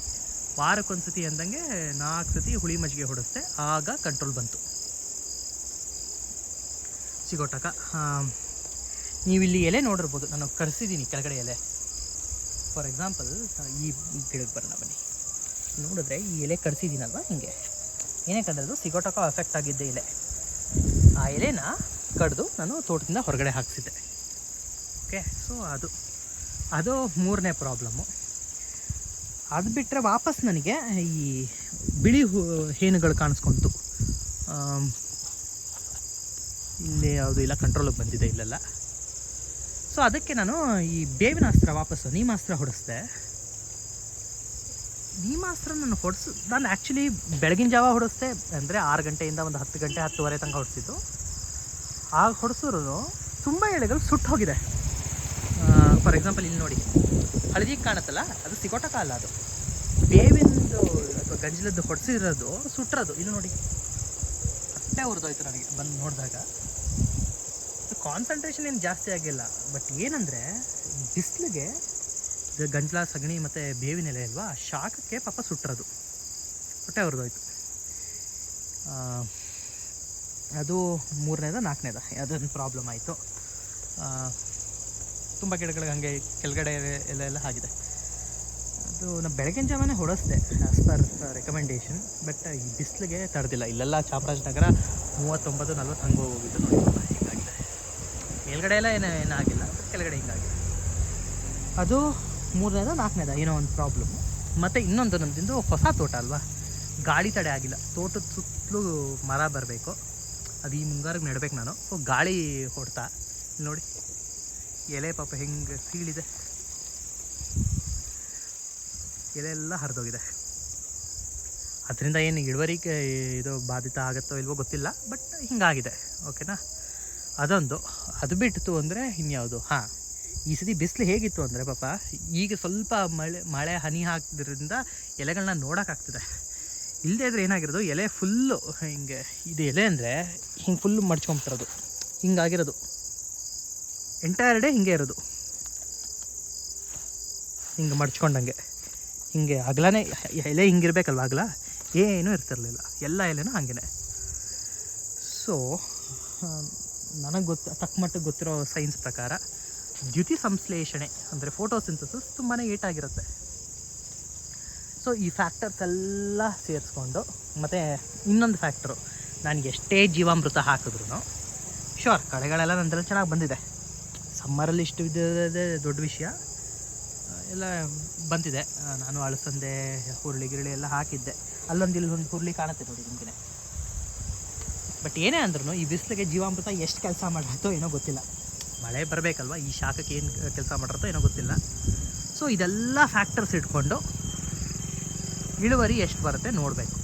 ವಾರಕ್ಕೊಂದು ಸತಿ ಅಂದಂಗೆ ನಾಲ್ಕು ಸತಿ ಹುಳಿ ಮಜ್ಜಿಗೆ ಹೊಡಿಸ್ದೆ. ಆಗ ಕಂಟ್ರೋಲ್ ಬಂತು. ಸಿಗೋಟಕ ನೀವು ಇಲ್ಲಿ ಎಲೆ ನೋಡಿರ್ಬೋದು. ನಾನು ಕರೆಸಿದ್ದೀನಿ ಕೆಳಗಡೆ ಎಲೆ. ಫಾರ್ ಎಕ್ಸಾಂಪಲ್ ಈ ಗಿಡಕ್ಕೆ ಬರೋಣ ಬನ್ನಿ. ನೋಡಿದ್ರೆ ಈ ಎಲೆ ಕಡಿಸಿದ್ದೀನಲ್ವ ಹಿಂಗೆ? ಏನೇ ಅದು ಸಿಗೋಟಕ ಎಫೆಕ್ಟ್ ಆಗಿದ್ದೆ ಎಲೆ. ಆ ಎಲೆನ ಕಡಿದು ನಾನು ತೋಟದಿಂದ ಹೊರಗಡೆ ಹಾಕ್ಸಿದ್ದೆ. ಓಕೆ ಸೊ ಅದು ಅದು ಮೂರನೇ ಪ್ರಾಬ್ಲಮ್ಮು ಅದು ಬಿಟ್ಟರೆ ವಾಪಸ್ ನನಗೆ ಈ ಬಿಳಿ ಹೂ, ಹೇನುಗಳು ಕಾಣಿಸ್ಕೊಂತು. ಇಲ್ಲಿ ಯಾವುದು ಇಲ್ಲ ಕಂಟ್ರೋಲಿಗೆ ಬಂದಿದೆ ಇಲ್ಲೆಲ್ಲ. ಸೊ ಅದಕ್ಕೆ ನಾನು ಈ ಬೇವಿನ ಅಸ್ತ್ರ ವಾಪಸ್ಸು, ನೀಮಾಸ್ತ್ರ ಹೊಡೆಸ್ದೆ. ನೀಮಾಸ್ತ್ರ ನಾನು ಹೊಡ್ಸು, ನಾನು ಆ್ಯಕ್ಚುಲಿ ಬೆಳಗಿನ ಜಾವ ಹೊಡೆಸ್ದೆ, ಅಂದರೆ ಆರು ಗಂಟೆಯಿಂದ ಒಂದು ಹತ್ತು ಗಂಟೆ, ಹತ್ತುವರೆ ತನಕ ಹೊಡೆಸಿದ್ದು. ಆಗ ಹೊಡೆಸೋರು ತುಂಬ ಎಲೆಗಳು ಸುಟ್ಟು ಹೋಗಿದೆ. ಫಾರ್ ಎಕ್ಸಾಂಪಲ್ ಇಲ್ಲಿ ನೋಡಿ, ಹಳದಿ ಕಾಣುತ್ತಲ್ಲ, ಅದು ಸಿಗೋಟಕ ಅಲ್ಲ ಅದು. ಬೇವಿಂದು ಅಥವಾ ಗಂಜಲದ್ದು ಹೊಡೆಸಿರೋದು ಸುಟ್ಟಿರೋದು ಇಲ್ಲಿ ನೋಡಿ ಅಷ್ಟೇ ಹೊರದೋಯ್ತು ನನಗೆ, ಬಂದು ನೋಡಿದಾಗ. ಕಾನ್ಸಂಟ್ರೇಷನ್ ಏನು ಜಾಸ್ತಿ ಆಗಿಲ್ಲ. ಬಟ್ ಏನಂದರೆ, ಬಿಸಿಲಿಗೆ ಗಂಟ್ಲ ಸಗಣಿ ಮತ್ತು ಬೇವಿನ ಎಲೆ ಅಲ್ವಾ, ಶಾಖಕ್ಕೆ ಪಾಪ ಸುಟ್ಟಿರೋದು ಹೊಟ್ಟೆ ಅವ್ರದ್ದೋಯ್ತು ಅದು ಮೂರನೇದ ನಾಲ್ಕನೇದ, ಅದೊಂದು ಪ್ರಾಬ್ಲಮ್ ಆಯಿತು. ತುಂಬ ಗಿಡಗಳಿಗೆ ಹಂಗೆ ಕೆಳಗಡೆ ಎಲ್ಲ ಎಲ್ಲ ಆಗಿದೆ. ಅದು ನಾನು ಬೆಳಗಿನ ಜಾವನೇ ಹೊಡೆಸ್ದೆ ಆ್ಯಸ್ ಪರ್ ರೆಕಮೆಂಡೇಶನ್ ಬಟ್ ಈ ಬಿಸಿಲಿಗೆ ತಡೆದಿಲ್ಲ ಇಲ್ಲೆಲ್ಲ ಚಾಮರಾಜನಗರ ಮೂವತ್ತೊಂಬತ್ತು ನಲ್ವತ್ತು ಹಂಗೆ ಹೋಗಿದ್ದು ನೋಡಿ. ಮೇಲ್ಗಡೆ ಎಲ್ಲ ಏನೂ ಏನಾಗಿಲ್ಲ ಕೆಳಗಡೆ ಹಿಂಗಾಗಿದೆ ಅದು ಮೂರನೇದ ನಾಲ್ಕನೇದ ಏನೋ ಒಂದು ಪ್ರಾಬ್ಲಮ್ ಮತ್ತು ಇನ್ನೊಂದು ನಮ್ಮದಿಂದು ಹೊಸ ತೋಟ ಅಲ್ವಾ? ಗಾಳಿ ತಡೆ ಆಗಿಲ್ಲ. ತೋಟದ ಸುತ್ತಲೂ ಮರ ಬರಬೇಕು. ಅದು ಈ ಮುಂಗಾರಿಗೆ ನೆಡ್ಬೇಕು ನಾನು. ಗಾಳಿ ಹೊಡ್ತಾ. ನೋಡಿ. ಎಲೆ ಪಾಪ ಹೆಂಗೆ ಸೀಳಿದೆ. ಎಲೆ ಎಲ್ಲ ಹರಿದೋಗಿದೆ. ಅದರಿಂದ ಏನು ಇಳುವರಿಗೆ ಇದು ಬಾಧಿತ ಆಗುತ್ತೋ ಇಲ್ವೋ ಗೊತ್ತಿಲ್ಲ ಬಟ್ ಹಿಂಗಾಗಿದೆ. ಓಕೆನಾ ಅದೊಂದು. ಅದು ಬಿಟ್ಟಿತು ಅಂದರೆ ಇನ್ಯಾವುದು? ಹಾಂ. ಈ ಸತಿ ಬಿಸಿಲು ಹೇಗಿತ್ತು ಅಂದರೆ ಪಾಪ, ಈಗ ಸ್ವಲ್ಪ ಮಳೆ ಮಳೆ, ಹನಿ ಹಾಕಿದ್ರಿಂದ ಎಲೆಗಳನ್ನ ನೋಡೋಕ್ಕಾಗ್ತದೆ ಇಲ್ಲದೇ ಇದ್ರೆ ಏನಾಗಿರೋದು? ಎಲೆ ಫುಲ್ಲು ಹಿಂಗೆ, ಇದು ಎಲೆ ಅಂದರೆ ಹಿಂಗೆ ಫುಲ್ಲು ಮಡ್ಚ್ಕೊಂಬಿಟ್ಟಿರೋದು. ಹಿಂಗಾಗಿರೋದು. ಎಂಟೈರ್ ಡೇ ಹಿಂಗೆ ಇರೋದು. ಹಿಂಗೆ ಮಡ್ಚ್ಕೊಂಡಂಗೆ. ಹಿಂಗೆ ಅಗಲನೇ, ಎಲೆ ಹಿಂಗಿರ್ಬೇಕಲ್ವ ಅಗ್ಲ? ಏನೂ ಇರ್ತಿರ್ಲಿಲ್ಲ. ಎಲ್ಲ ಎಲೆನೂ ಹಾಗೇನೆ. ಸೊ ನನಗೆ ಗೊತ್ತು ತಕ್ಕ ಮಟ್ಟಿಗೆ ಗೊತ್ತಿರೋ ಸೈನ್ಸ್ ಪ್ರಕಾರ ದ್ಯುತಿ ಸಂಶ್ಲೇಷಣೆ ಅಂದರೆ ಫೋಟೋಸಿಂಥಸಿಸ್ ತುಂಬಾ ಏಟಾಗಿರುತ್ತೆ ಸೊ ಈ ಫ್ಯಾಕ್ಟರ್ಸ್ ಎಲ್ಲ ಸೇರಿಸ್ಕೊಂಡು ಮತ್ತು ಇನ್ನೊಂದು ಫ್ಯಾಕ್ಟ್ರು ನಾನು ಎಷ್ಟೇ ಜೀವಾಮೃತ ಹಾಕಿದ್ರು ಶೋರ್ ಕಳೆಗಳೆಲ್ಲ ನಂದೆಲ್ಲ ಚೆನ್ನಾಗಿ ಬಂದಿದೆ. ಸಮ್ಮರಲ್ಲಿ ಇಷ್ಟು ಇದ್ದದೇ ದೊಡ್ಡ ವಿಷಯ. ಎಲ್ಲ ಬಂದಿದೆ ನಾನು ಅಳಸಂದೆ ಹುರುಳಿ ಗಿರುಳಿ ಎಲ್ಲ ಹಾಕಿದ್ದೆ. ಅಲ್ಲೊಂದು ಇಲ್ಲೊಂದು ಹುರುಳಿ ಕಾಣುತ್ತೆ ನೋಡಿ ನಿಮಗೆ. ಬಟ್ ಏನೇ ಅಂದ್ರೂ ಈ ಬಿಸಿಲಿಗೆ ಜೀವಾಮೃತ ಎಷ್ಟು ಕೆಲಸ ಮಾಡಿರುತ್ತೋ ಏನೋ ಗೊತ್ತಿಲ್ಲ. ಮಳೆ ಬರಬೇಕಲ್ವ? ಈ ಶಾಖಕ್ಕೆ ಏನು ಕೆಲಸ ಮಾಡಿರ್ತೋ ಏನೋ ಗೊತ್ತಿಲ್ಲ. ಸೊ ಇದೆಲ್ಲ ಫ್ಯಾಕ್ಟರ್ಸ್ ಇಟ್ಕೊಂಡು ಇಳುವರಿ ಎಷ್ಟು ಬರುತ್ತೆ ನೋಡಬೇಕು.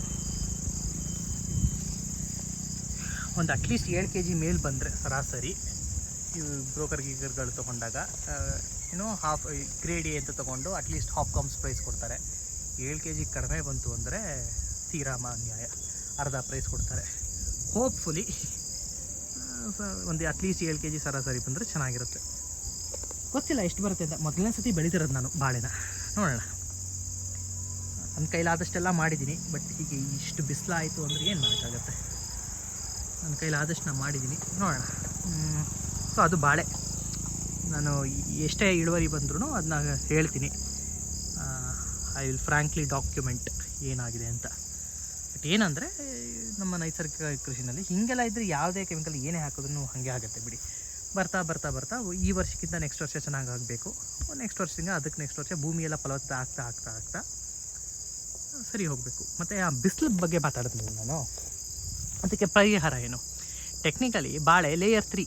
ಒಂದು ಅಟ್ಲೀಸ್ಟ್ ಏಳು ಕೆ ಜಿ ಮೇಲ್ ಬಂದರೆ ಸರಾಸರಿ ಇವು ಬ್ರೋಕರ್ ಗೀಕರ್ಗಳು ತೊಗೊಂಡಾಗ ಏನೋ ಹಾಫ್ ಗ್ರೇಡಿ ಅಂತ ತೊಗೊಂಡು ಅಟ್ಲೀಸ್ಟ್ ಹಾಫ್ ಕಾಮ್ಸ್ ಪ್ರೈಸ್ ಕೊಡ್ತಾರೆ. ಏಳು ಕೆ ಜಿ ಕಡಿಮೆ ಬಂತು ಅಂದರೆ ತೀರಾ ಅನ್ಯಾಯ ಅರ್ಧ ಪ್ರೈಸ್ ಕೊಡ್ತಾರೆ. ಹೋಪ್ಫುಲಿ ಒಂದು ಅಟ್ಲೀಸ್ಟ್ ಏಳು ಕೆ ಜಿ ಸರಾಸರಿ ಬಂದರೆ ಚೆನ್ನಾಗಿರುತ್ತೆ. ಗೊತ್ತಿಲ್ಲ, ಎಷ್ಟು ಬರುತ್ತೆ ಅಂತ. ಮೊದಲನೇ ಸತಿ ಬೆಳೀತಿರೋದು ನಾನು ಬಾಳೆನ. ನೋಡೋಣ. ನನ್ನ ಕೈಲಾದಷ್ಟೆಲ್ಲ ಮಾಡಿದ್ದೀನಿ ಬಟ್ ಹೀಗೆ ಇಷ್ಟು ಬಿಸಿಲಾಯಿತು ಅಂದರೆ ಏನು ಮಾಡೋಕ್ಕಾಗತ್ತೆ? ನನ್ನ ಕೈಲಾದಷ್ಟು ನಾನು ಮಾಡಿದ್ದೀನಿ. ನೋಡೋಣ. ಸೊ ಅದು ಬಾಳೆ. ನಾನು ಎಷ್ಟೇ ಇಳುವರಿ ಬಂದ್ರೂ ಅದನ್ನ ಹೇಳ್ತೀನಿ. ಐ ವಿಲ್ ಫ್ರ್ಯಾಂಕ್ಲಿ ಡಾಕ್ಯುಮೆಂಟ್ ಏನಾಗಿದೆ ಅಂತ. ಬಟ್ ಏನಂದರೆ, ನಮ್ಮ ನೈಸರ್ಗಿಕ ಕೃಷಿನಲ್ಲಿ ಹೀಗೆಲ್ಲ ಇದ್ದರೆ ಯಾವುದೇ ಕೆಮಿಕಲ್ ಏನೇ ಹಾಕಿದ್ರೂ ಹಾಗೆ ಆಗುತ್ತೆ ಬಿಡಿ. ಬರ್ತಾ ಬರ್ತಾ ಬರ್ತಾ ಈ ವರ್ಷಕ್ಕಿಂತ ನೆಕ್ಸ್ಟ್ ವರ್ಷ ಚೆನ್ನಾಗಿ ಆಗಬೇಕು. ನೆಕ್ಸ್ಟ್ ವರ್ಷದಿಂದ ಅದಕ್ಕೆ ನೆಕ್ಸ್ಟ್ ವರ್ಷ ಭೂಮಿ ಎಲ್ಲ ಫಲವತ್ತತೆ ಆಗ್ತಾ ಆಗ್ತಾ ಆಗ್ತಾ ಸರಿ ಹೋಗಬೇಕು. ಮತ್ತು ಆ ಬಿಸಿಲು ಬಗ್ಗೆ ಮಾತಾಡ್ತೀನಿ ನಾನು? ಅದಕ್ಕೆ ಪರಿಹಾರ ಏನು? ಟೆಕ್ನಿಕಲಿ ಬಾಳೆ ಲೇಯರ್ ತ್ರೀ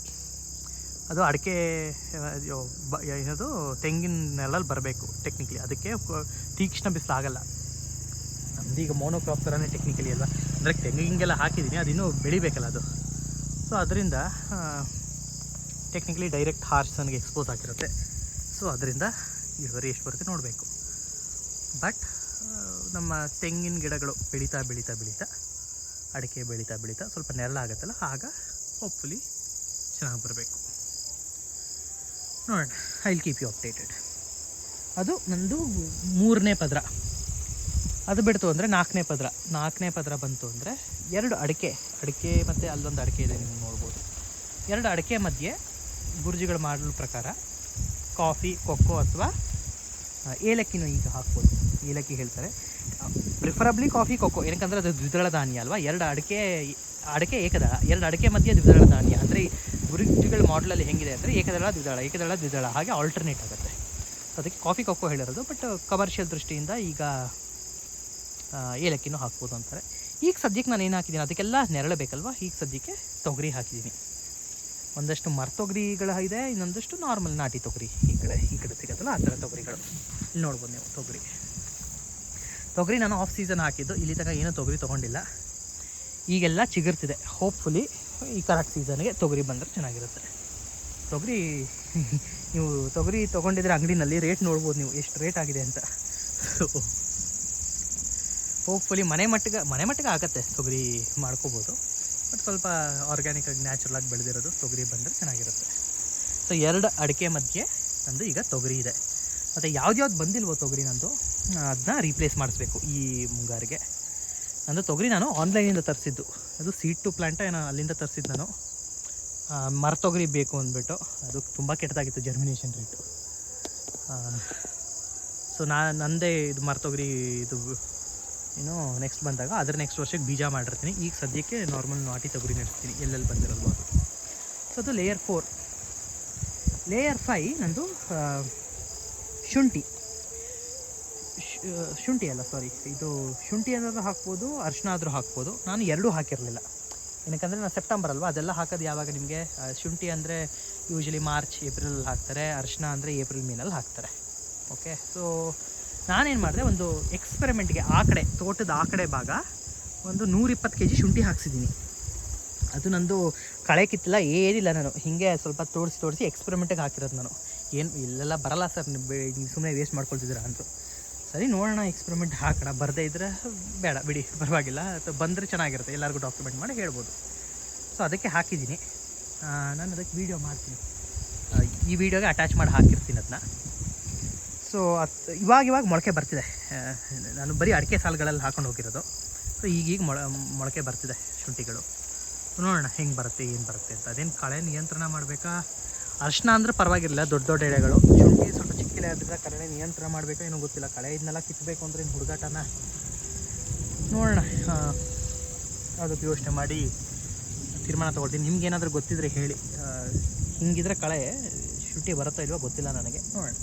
ಅದು ಅಡಿಕೆ ಏನದು ತೆಂಗಿನ ನೆಲಲ್ಲಿ ಬರಬೇಕು ಟೆಕ್ನಿಕಲಿ ಅದಕ್ಕೆ ತೀಕ್ಷ್ಣ ಬಿಸಿಲು ಆಗಲ್ಲ ನಮ್ದೀಗ ಮೋನೋಕ್ರಾಪ್ ಥರನೇ ಟೆಕ್ನಿಕಲಿ ಅಲ್ವಾ ಅಂದರೆ ತೆಂಗಿಗೆಲ್ಲ ಹಾಕಿದ್ದೀನಿ ಅದಿನ್ನೂ ಬೆಳಿಬೇಕಲ್ಲ ಅದು. ಸೊ ಅದರಿಂದ ಟೆಕ್ನಿಕಲಿ ಡೈರೆಕ್ಟ್ ಹಾರ್ಸ್ ನನಗೆ ಎಕ್ಸ್ಪೋಸ್ ಆಗಿರುತ್ತೆ. ಸೊ ಅದರಿಂದ ಇಳುವರಿ ಎಷ್ಟು ಬರುತ್ತೆ ನೋಡಬೇಕು. ಬಟ್ ನಮ್ಮ ತೆಂಗಿನ ಗಿಡಗಳು ಬೆಳೀತಾ ಬೆಳೀತಾ ಬೆಳೀತಾ, ಅಡಿಕೆ ಬೆಳೀತಾ ಬೆಳೀತಾ ಸ್ವಲ್ಪ ನೆರಳಾಗತ್ತಲ್ಲ ಆಗ ಹೋಪ್ಫುಲಿ ಚೆನ್ನಾಗಿ ಬರಬೇಕು. ನೋಡೋಣ I will keep you updated ಅದು ನಂದು ಮೂರನೇ ಪದ್ರ. ಅದು ಬಿಡ್ತು ಅಂದರೆ ನಾಲ್ಕನೇ ಪದ್ರ. ನಾಲ್ಕನೇ ಪದ್ರ ಬಂತು ಅಂದರೆ ಎರಡು ಅಡಿಕೆ ಅಡಿಕೆ ಮತ್ತು ಅಲ್ಲೊಂದು ಅಡಿಕೆ ಇದೆ ನೀವು ನೋಡ್ಬೋದು. ಎರಡು ಅಡಿಕೆ ಮಧ್ಯೆ ಗುರುಜಿಗಳು ಮಾಡಲು ಪ್ರಕಾರ ಕಾಫಿ, ಕೊಕ್ಕೋ ಅಥವಾ ಏಲಕ್ಕಿನೂ ಈಗ ಹಾಕ್ಬೋದು. ಏಲಕ್ಕಿ ಹೇಳ್ತಾರೆ. Preferably coffee, cocoa. ಏನಕ್ಕಂದ್ರೆ ಅದು ದ್ವಿದಳ ಧಾನ್ಯ ಅಲ್ವಾ? ಎರಡು ಅಡಿಕೆ ಅಡಿಕೆ ಏಕದಳ. ಎರಡು ಅಡಿಕೆ ಮಧ್ಯೆ ದ್ವಿದಳ ಧಾನ್ಯ. ಅಂದರೆ ಗುರುಜಿಗಳ ಮಾಡಲಲ್ಲಿ ಹೆಂಗಿದೆ ಅಂದರೆ ಏಕದಳ, ದ್ವಿದಳ. ಏಕದಳ, ದ್ವಿದಳ. ಹಾಗೆ ಆಲ್ಟರ್ನೇಟ್ ಆಗುತ್ತೆ. ಅದಕ್ಕೆ ಕಾಫಿ, ಕೊಕ್ಕೋ ಹೇಳಿರೋದು. ಬಟ್ ಕಮರ್ಷಿಯಲ್ ದೃಷ್ಟಿಯಿಂದ ಈಗ ಏಲಕ್ಕಿನೂ ಹಾಕ್ಬೋದು ಅಂತಾರೆ. ಈಗ ಸದ್ಯಕ್ಕೆ ನಾನು ಏನು ಹಾಕಿದ್ದೀನಿ? ಅದಕ್ಕೆಲ್ಲ ನೆರಳು ಬೇಕಲ್ವಾ? ಈಗ ಸದ್ಯಕ್ಕೆ ತೊಗರಿ ಹಾಕಿದ್ದೀನಿ. ಒಂದಷ್ಟು ಮರ್ತೊಗರಿಗಳು ಇದೆ, ಇನ್ನೊಂದಷ್ಟು ನಾರ್ಮಲ್ ನಾಟಿ ತೊಗರಿ ಈ ಕಡೆ ಈ ಕಡೆ ಸಿಗುತ್ತಲ್ಲ, ಆ ಥರ ತೊಗರಿಗಳು. ಇಲ್ಲಿ ನೋಡ್ಬೋದು ನೀವು ತೊಗರಿ. ತೊಗರಿ ನಾನು ಆಫ್ ಸೀಸನ್ ಹಾಕಿದ್ದು, ಇಲ್ಲಿ ತನಕ ಏನೂ ತೊಗರಿ ತೊಗೊಂಡಿಲ್ಲ. ಈಗೆಲ್ಲ ಚಿಗುರ್ತಿದೆ. ಹೋಪ್ಫುಲಿ ಈ ಕರೆಕ್ಟ್ ಸೀಸನ್ಗೆ ತೊಗರಿ ಬಂದರೆ ಚೆನ್ನಾಗಿರುತ್ತೆ. ತೊಗರಿ, ನೀವು ತೊಗರಿ ತೊಗೊಂಡಿದ್ರೆ ಅಂಗಡಿನಲ್ಲಿ ರೇಟ್ ನೋಡ್ಬೋದು ನೀವು, ಎಷ್ಟು ರೇಟ್ ಆಗಿದೆ ಅಂತ. ಹೋಪ್ಫುಲಿ ಮನೆ ಮಟ್ಟಿಗೆ ಮನೆ ಮಟ್ಟಿಗೆ ಆಗತ್ತೆ ತೊಗರಿ ಮಾಡ್ಕೋಬೋದು. ಬಟ್ ಸ್ವಲ್ಪ ಆರ್ಗ್ಯಾನಿಕ್ ಆಗಿ ನ್ಯಾಚುರಲ್ ಆಗಿ ಬೆಳೆದಿರೋದು ತೊಗರಿ ಬಂದರೆ ಚೆನ್ನಾಗಿರುತ್ತೆ. ಸೊ ಎರಡು ಅಡಿಕೆ ಮಧ್ಯೆ ನಂದು ಈಗ ತೊಗರಿ ಇದೆ. ಮತ್ತು ಯಾವ್ದು ಬಂದಿಲ್ವೋ ತೊಗರಿ ನಂದು ಅದನ್ನ ರೀಪ್ಲೇಸ್ ಮಾಡಿಸ್ಬೇಕು ಈ ಮುಂಗಾರಿಗೆ. ನಂದು ತೊಗರಿ ನಾನು ಆನ್ಲೈನಿಂದ ತರಿಸಿದ್ದು. ಅದು ಸೀಡ್ ಟು ಪ್ಲಾಂಟ ಏನೋ ಅಲ್ಲಿಂದ ತರಿಸಿದ್ದು ನಾನು. ಮರ ತೊಗರಿ ಬೇಕು ಅಂದ್ಬಿಟ್ಟು. ಅದು ತುಂಬ ಕೆಟ್ಟದಾಗಿತ್ತು ಜರ್ಮಿನೇಷನ್ ರೇಟು ಸೊ ನಾ, ನಂದೇ ಇದು ಮರ ತೊಗರಿ ಇದು ಏನು ನೆಕ್ಸ್ಟ್ ಬಂದಾಗ ಅದ್ರ ನೆಕ್ಸ್ಟ್ ವರ್ಷಕ್ಕೆ ಬೀಜ ಮಾಡಿರ್ತೀನಿ. ಈಗ ಸದ್ಯಕ್ಕೆ ನಾರ್ಮಲ್ ನಾಟಿ ತೊಗರಿ ನೆಡ್ತೀನಿ ಎಲ್ಲೆಲ್ಲಿ ಬಂದಿರಲ್ವ ಅದು ಸೊ ಅದು ಲೇಯರ್ ಫೋರ್ ಲೇಯರ್ ಫೈ ನಂದು ಶುಂಠಿ. ಶುಂಠಿ ಅಲ್ಲ ಸಾರಿ ಇದು ಶುಂಠಿ ಏನಾದರೂ ಹಾಕ್ಬೋದು ಅರ್ಶಿನ ಆದರೂ ಹಾಕ್ಬೋದು. ನಾನು ಎರಡೂ ಹಾಕಿರಲಿಲ್ಲ. ಏನಕ್ಕಂದರೆ ನಾನು ಸೆಪ್ಟೆಂಬರ್ ಅಲ್ವಾ, ಅದೆಲ್ಲ ಹಾಕೋದು ಯಾವಾಗ ನಿಮಗೆ? ಶುಂಠಿ ಅಂದರೆ ಯೂಶ್ವಲಿ ಮಾರ್ಚ್ ಏಪ್ರಿಲಲ್ಲಿ ಹಾಕ್ತಾರೆ. ಅರ್ಶಿನ ಅಂದರೆ ಏಪ್ರಿಲ್ ಮೀನಲ್ಲಿ ಹಾಕ್ತಾರೆ. ಓಕೆ ಸೊ ನಾನೇನು ಮಾಡಿದೆ, ಒಂದು ಎಕ್ಸ್ಪೆರಿಮೆಂಟ್ಗೆ ಆ ಕಡೆ, ತೋಟದ ಆ ಕಡೆ ಭಾಗ ಒಂದು ನೂರಿಪ್ಪತ್ತು ಕೆ ಜಿ ಶುಂಠಿ ಹಾಕ್ಸಿದ್ದೀನಿ. ಅದು ನಂದು ಕಳೆ ಕಿತ್ತಲ್ಲ ಏನಿಲ್ಲ ನಾನು, ಹೀಗೆ ಸ್ವಲ್ಪ ತೋರಿಸಿ ತೋರಿಸಿ ಎಕ್ಸ್ಪೆರಿಮೆಂಟಿಗೆ ಹಾಕಿರೋದು ನಾನು. ಏನು, ಇಲ್ಲೆಲ್ಲ ಬರಲ್ಲ ಸರ್, ನೀವು ಸುಮ್ಮನೆ ವೇಸ್ಟ್ ಮಾಡ್ಕೊಳ್ತಿದ್ದೀರಾ ಅಂದರು ಸರಿ, ನೋಡೋಣ ಎಕ್ಸ್ಪೆರಿಮೆಂಟ್ ಹಾಕೋಣ. ಬರದೇ ಇದ್ದರೆ ಬೇಡ, ಬಿಡಿ, ಪರವಾಗಿಲ್ಲ. ಅಥವಾ ಬಂದರೆ ಚೆನ್ನಾಗಿರುತ್ತೆ, ಎಲ್ಲರಿಗೂ ಡಾಕ್ಯುಮೆಂಟ್ ಮಾಡಿ ಹೇಳ್ಬೋದು. ಸೊ ಅದಕ್ಕೆ ಹಾಕಿದ್ದೀನಿ. ನಾನು ಅದಕ್ಕೆ ವೀಡಿಯೋ ಮಾಡ್ತೀನಿ. ಈ ವಿಡಿಯೋಗೆ ಅಟ್ಯಾಚ್ ಮಾಡಿ ಹಾಕಿರ್ತೀನಿ ಅದನ್ನ ಸೊ ಅದು ಇವಾಗ ಇವಾಗ ಮೊಳಕೆ ಬರ್ತಿದೆ. ನಾನು ಬರೀ ಅಡಿಕೆ ಸಾಲುಗಳಲ್ಲಿ ಹಾಕೊಂಡು ಹೋಗಿರೋದು. ಸೊ ಈಗೀಗ ಮೊಳ, ಮೊಳಕೆ ಬರ್ತಿದೆ ಶುಂಠಿಗಳು. ನೋಡೋಣ ಹೆಂಗೆ ಬರುತ್ತೆ, ಏನು ಬರುತ್ತೆ ಅಂತ. ಅದೇನು ಕಳೆ ನಿಯಂತ್ರಣ ಮಾಡಬೇಕಾ? ಅರ್ಶಿನ ಅಂದರೆ ಪರವಾಗಿರಲಿಲ್ಲ ದೊಡ್ಡ ದೊಡ್ಡ ಎಳೆಗಳು ಶುಂಠಿ ಸ್ವಲ್ಪ ಚಿಕ್ಕ ಎಲೆ ಆದ್ರೆ ಕಳೆ ನಿಯಂತ್ರಣ ಮಾಡಬೇಕಾ ಏನೂ ಗೊತ್ತಿಲ್ಲ. ಕಳೆ ಇದನ್ನೆಲ್ಲ ಕಿತ್ತಬೇಕು ಅಂದ್ರೆ ಏನು ಹುಡುಗಾಟನ? ನೋಡೋಣ. ಅದಕ್ಕೆ ಯೋಚನೆ ಮಾಡಿ ತೀರ್ಮಾನ ತೊಗೊಳ್ತೀನಿ. ನಿಮ್ಗೆ ಏನಾದರೂ ಗೊತ್ತಿದ್ರೆ ಹೇಳಿ. ಹಿಂಗಿದ್ರೆ ಕಳೆ ಶುಂಠಿ ಬರುತ್ತಾ ಇಲ್ವೋ ಗೊತ್ತಿಲ್ಲ ನನಗೆ. ನೋಡೋಣ.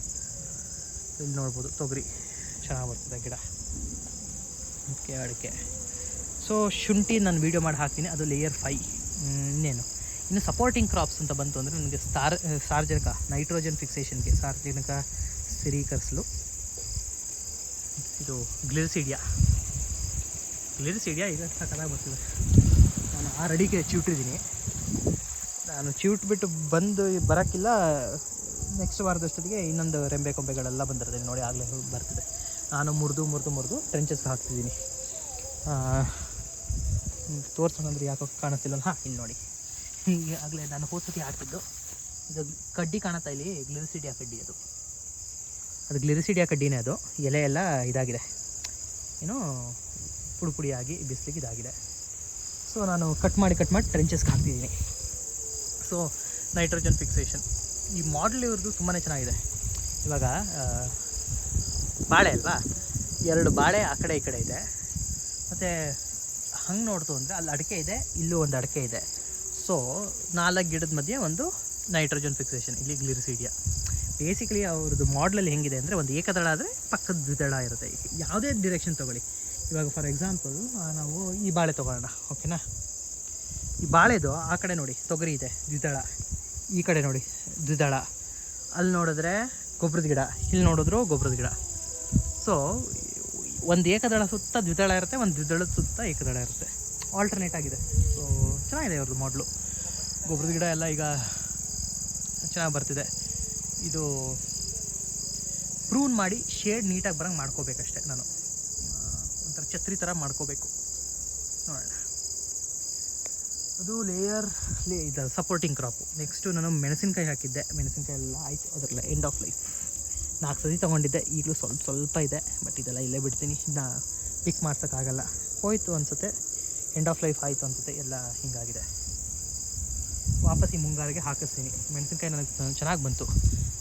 ಇಲ್ಲಿ ನೋಡ್ಬೋದು. ತೊಗರಿ. ಚೆನ್ನಾಗಿ ಬರ್ತದೆ ಗಿಡ. ಅದಕ್ಕೆ ಅಡಿಕೆ ಸೊ ಶುಂಠಿ ನಾನು ವೀಡಿಯೋ ಮಾಡಿ ಹಾಕ್ತೀನಿ. ಅದು ಲೇಯರ್ ಫೈ ಇನ್ನೇನು. ಇನ್ನು ಸಪೋರ್ಟಿಂಗ್ ಕ್ರಾಪ್ಸ್ ಅಂತ ಬಂತು ಅಂದರೆ ನನಗೆ ಸ್ಟಾರ್ ಸಾರ್ವಜನಿಕ ನೈಟ್ರೋಜನ್ ಫಿಕ್ಸೇಷನ್ಗೆ ಸಾರ್ವಜನಿಕ ಸ್ಥಿರೀಕರಿಸಲು ಇದು ಗ್ಲಿರಿಸಿಡಿಯಾ. ಗ್ಲಿರಿಸಿಡಿಯಾ ಈಗ ಸಕಲಾಗಿ ಬರ್ತಿದೆ. ನಾನು ಆರು ಅಡಿಗೆ ಚಿವುಟಿದ್ದೀನಿ ನಾನು ಚಿವುಟ್ಬಿಟ್ಟು ಬಂದು ಬರೋಕ್ಕಿಲ್ಲ ನೆಕ್ಸ್ಟ್ ವಾರದಷ್ಟೊತ್ತಿಗೆ ಇನ್ನೊಂದು ರೆಂಬೆ ಕೊಂಬೆಗಳೆಲ್ಲ ಬಂದಿರ್ತದೆ ನೋಡಿ ಆಗಲೇ ಬರ್ತಿದೆ. ನಾನು ಮುರಿದು ಮುರಿದು ಮುರಿದು ಟ್ರೆಂಚಸ್ಗೆ ಹಾಕ್ತಿದ್ದೀನಿ. ತೋರ್ಸೋಣ ಅಂದರೆ ಯಾಕೋ ಕಾಣಿಸ್ತಿಲ್ಲ ಹಾಂ, ಇಲ್ಲಿ ನೋಡಿ. ಈಗಾಗಲೇ ನಾನು ಹೋಸತಿ ಹಾಕಿದ್ದು ಇದು ಕಡ್ಡಿ ಕಾಣುತ್ತಾ ಇಲ್ಲಿ? ಗ್ಲಿರಿಸಿಡಿಯಾ ಕಡ್ಡಿ ಅದು. ಅದು ಗ್ಲಿರಿಸಿಡಿಯಾ ಕಡ್ಡಿನೇ ಅದು. ಎಲೆ ಎಲ್ಲ ಇದಾಗಿದೆ. ಏನು ಪುಡಿ ಪುಡಿಯಾಗಿ ಬಿಸಿಲಿಗೆ ಇದಾಗಿದೆ. ಸೊ ನಾನು ಕಟ್ ಮಾಡಿ ಕಟ್ ಮಾಡಿ ಟ್ರೆಂಚಸ್ಗೆ ಹಾಕ್ತಿದ್ದೀನಿ. ಸೊ ನೈಟ್ರೋಜನ್ ಫಿಕ್ಸೇಷನ್ ಈ ಮಾಡಲ್ ಇವ್ರದ್ದು ತುಂಬಾ ಚೆನ್ನಾಗಿದೆ. ಇವಾಗ ಬಾಳೆ ಅಲ್ವಾ? ಎರಡು ಬಾಳೆ ಆ ಕಡೆ ಈ ಕಡೆ ಇದೆ. ಮತ್ತು ಹಂಗೆ ನೋಡ್ತು ಅಂದರೆ ಅಲ್ಲಿ ಅಡಿಕೆ ಇದೆ, ಇಲ್ಲೂ ಒಂದು ಅಡಿಕೆ ಇದೆ. ಸೊ ನಾಲ್ಕು ಗಿಡದ ಮಧ್ಯೆ ಒಂದು ನೈಟ್ರೋಜನ್ ಫಿಕ್ಸೇಷನ್ ಇಲ್ಲಿ ಗ್ಲಿರಿಸಿಡಿಯಾ ಬೇಸಿಕಲಿ ಅವ್ರದ್ದು ಮಾಡಲಲ್ಲಿ ಹೆಂಗಿದೆ ಅಂದರೆ ಒಂದು ಏಕದಳ ಆದರೆ ಪಕ್ಕದ ದ್ವಿದಳ ಇರುತ್ತೆ. ಯಾವುದೇ ಡಿರೆಕ್ಷನ್ ತೊಗೊಳ್ಳಿ. ಇವಾಗ ಫಾರ್ ಎಕ್ಸಾಂಪಲ್ ನಾವು ಈ ಬಾಳೆ ತೊಗೊಳ್ಳೋಣ ಓಕೆನಾ ಈ ಬಾಳೆದು ಆ ಕಡೆ ನೋಡಿ, ತೊಗರಿ ಇದೆ, ದ್ವಿದಳ. ಈ ಕಡೆ ನೋಡಿ, ದ್ವಿದಳ. ಅಲ್ಲಿ ನೋಡಿದ್ರೆ ಗೊಬ್ಬರದ ಗಿಡ, ಇಲ್ಲಿ ನೋಡಿದ್ರು ಗೊಬ್ಬರದ ಗಿಡ. ಸೊ ಒಂದು ಏಕದಳ ಸುತ್ತ ದ್ವಿದಳ ಇರುತ್ತೆ, ಒಂದು ದ್ವಿದಳದ ಸುತ್ತ ಏಕದಳ ಇರುತ್ತೆ. ಆಲ್ಟರ್ನೇಟ್ ಆಗಿದೆ. ಸೊ ಚೆನ್ನಾಗಿದೆ ಅವ್ರದ್ದು ಮಾಡಲು ಗೊಬ್ಬರದ ಗಿಡ ಎಲ್ಲ ಈಗ ಚೆನ್ನಾಗಿ ಬರ್ತಿದೆ. ಇದು ಪ್ರೂನ್ ಮಾಡಿ ಶೇಡ್ ನೀಟಾಗಿ ಬರೋಂಗೆ ಮಾಡ್ಕೋಬೇಕಷ್ಟೆ ನಾನು. ಒಂಥರ ಛತ್ರಿ ಥರ ಮಾಡ್ಕೋಬೇಕು. ನೋಡೋಣ. ಅದು ಲೇಯರ್ ಲೇ ಇದು ಸಪೋರ್ಟಿಂಗ್ ಕ್ರಾಪು ನೆಕ್ಸ್ಟು ನಾನು ಮೆಣಸಿನ್ಕಾಯಿ ಹಾಕಿದ್ದೆ. ಮೆಣಸಿನ್ಕಾಯಿ ಎಲ್ಲ ಆಯಿತು. ಅದರಲ್ಲ ಎಂಡ್ ಆಫ್ ಲೈಫ್ ನಾಲ್ಕು ಸತಿ ತೊಗೊಂಡಿದ್ದೆ. ಈಗಲೂ ಸ್ವಲ್ಪ ಸ್ವಲ್ಪ ಇದೆ. ಬಟ್ ಇದೆಲ್ಲ ಇಲ್ಲೇ ಬಿಡ್ತೀನಿ. ಇದನ್ನ ಪಿಕ್ ಮಾಡ್ಸೋಕ್ಕಾಗಲ್ಲ ಹೋಯ್ತು ಅನಿಸುತ್ತೆ. ಎಂಡ್ ಆಫ್ ಲೈಫ್ ಆಯಿತು ಅನಿಸುತ್ತೆ. ಎಲ್ಲ ಹಿಂಗಾಗಿದೆ. ವಾಪಸ್ ಈ ಮುಂಗಾರಿಗೆ ಹಾಕಿಸ್ತೀನಿ. ಮೆಣಸಿನ್ಕಾಯಿ ನನಗೆ ಚೆನ್ನಾಗಿ ಬಂತು.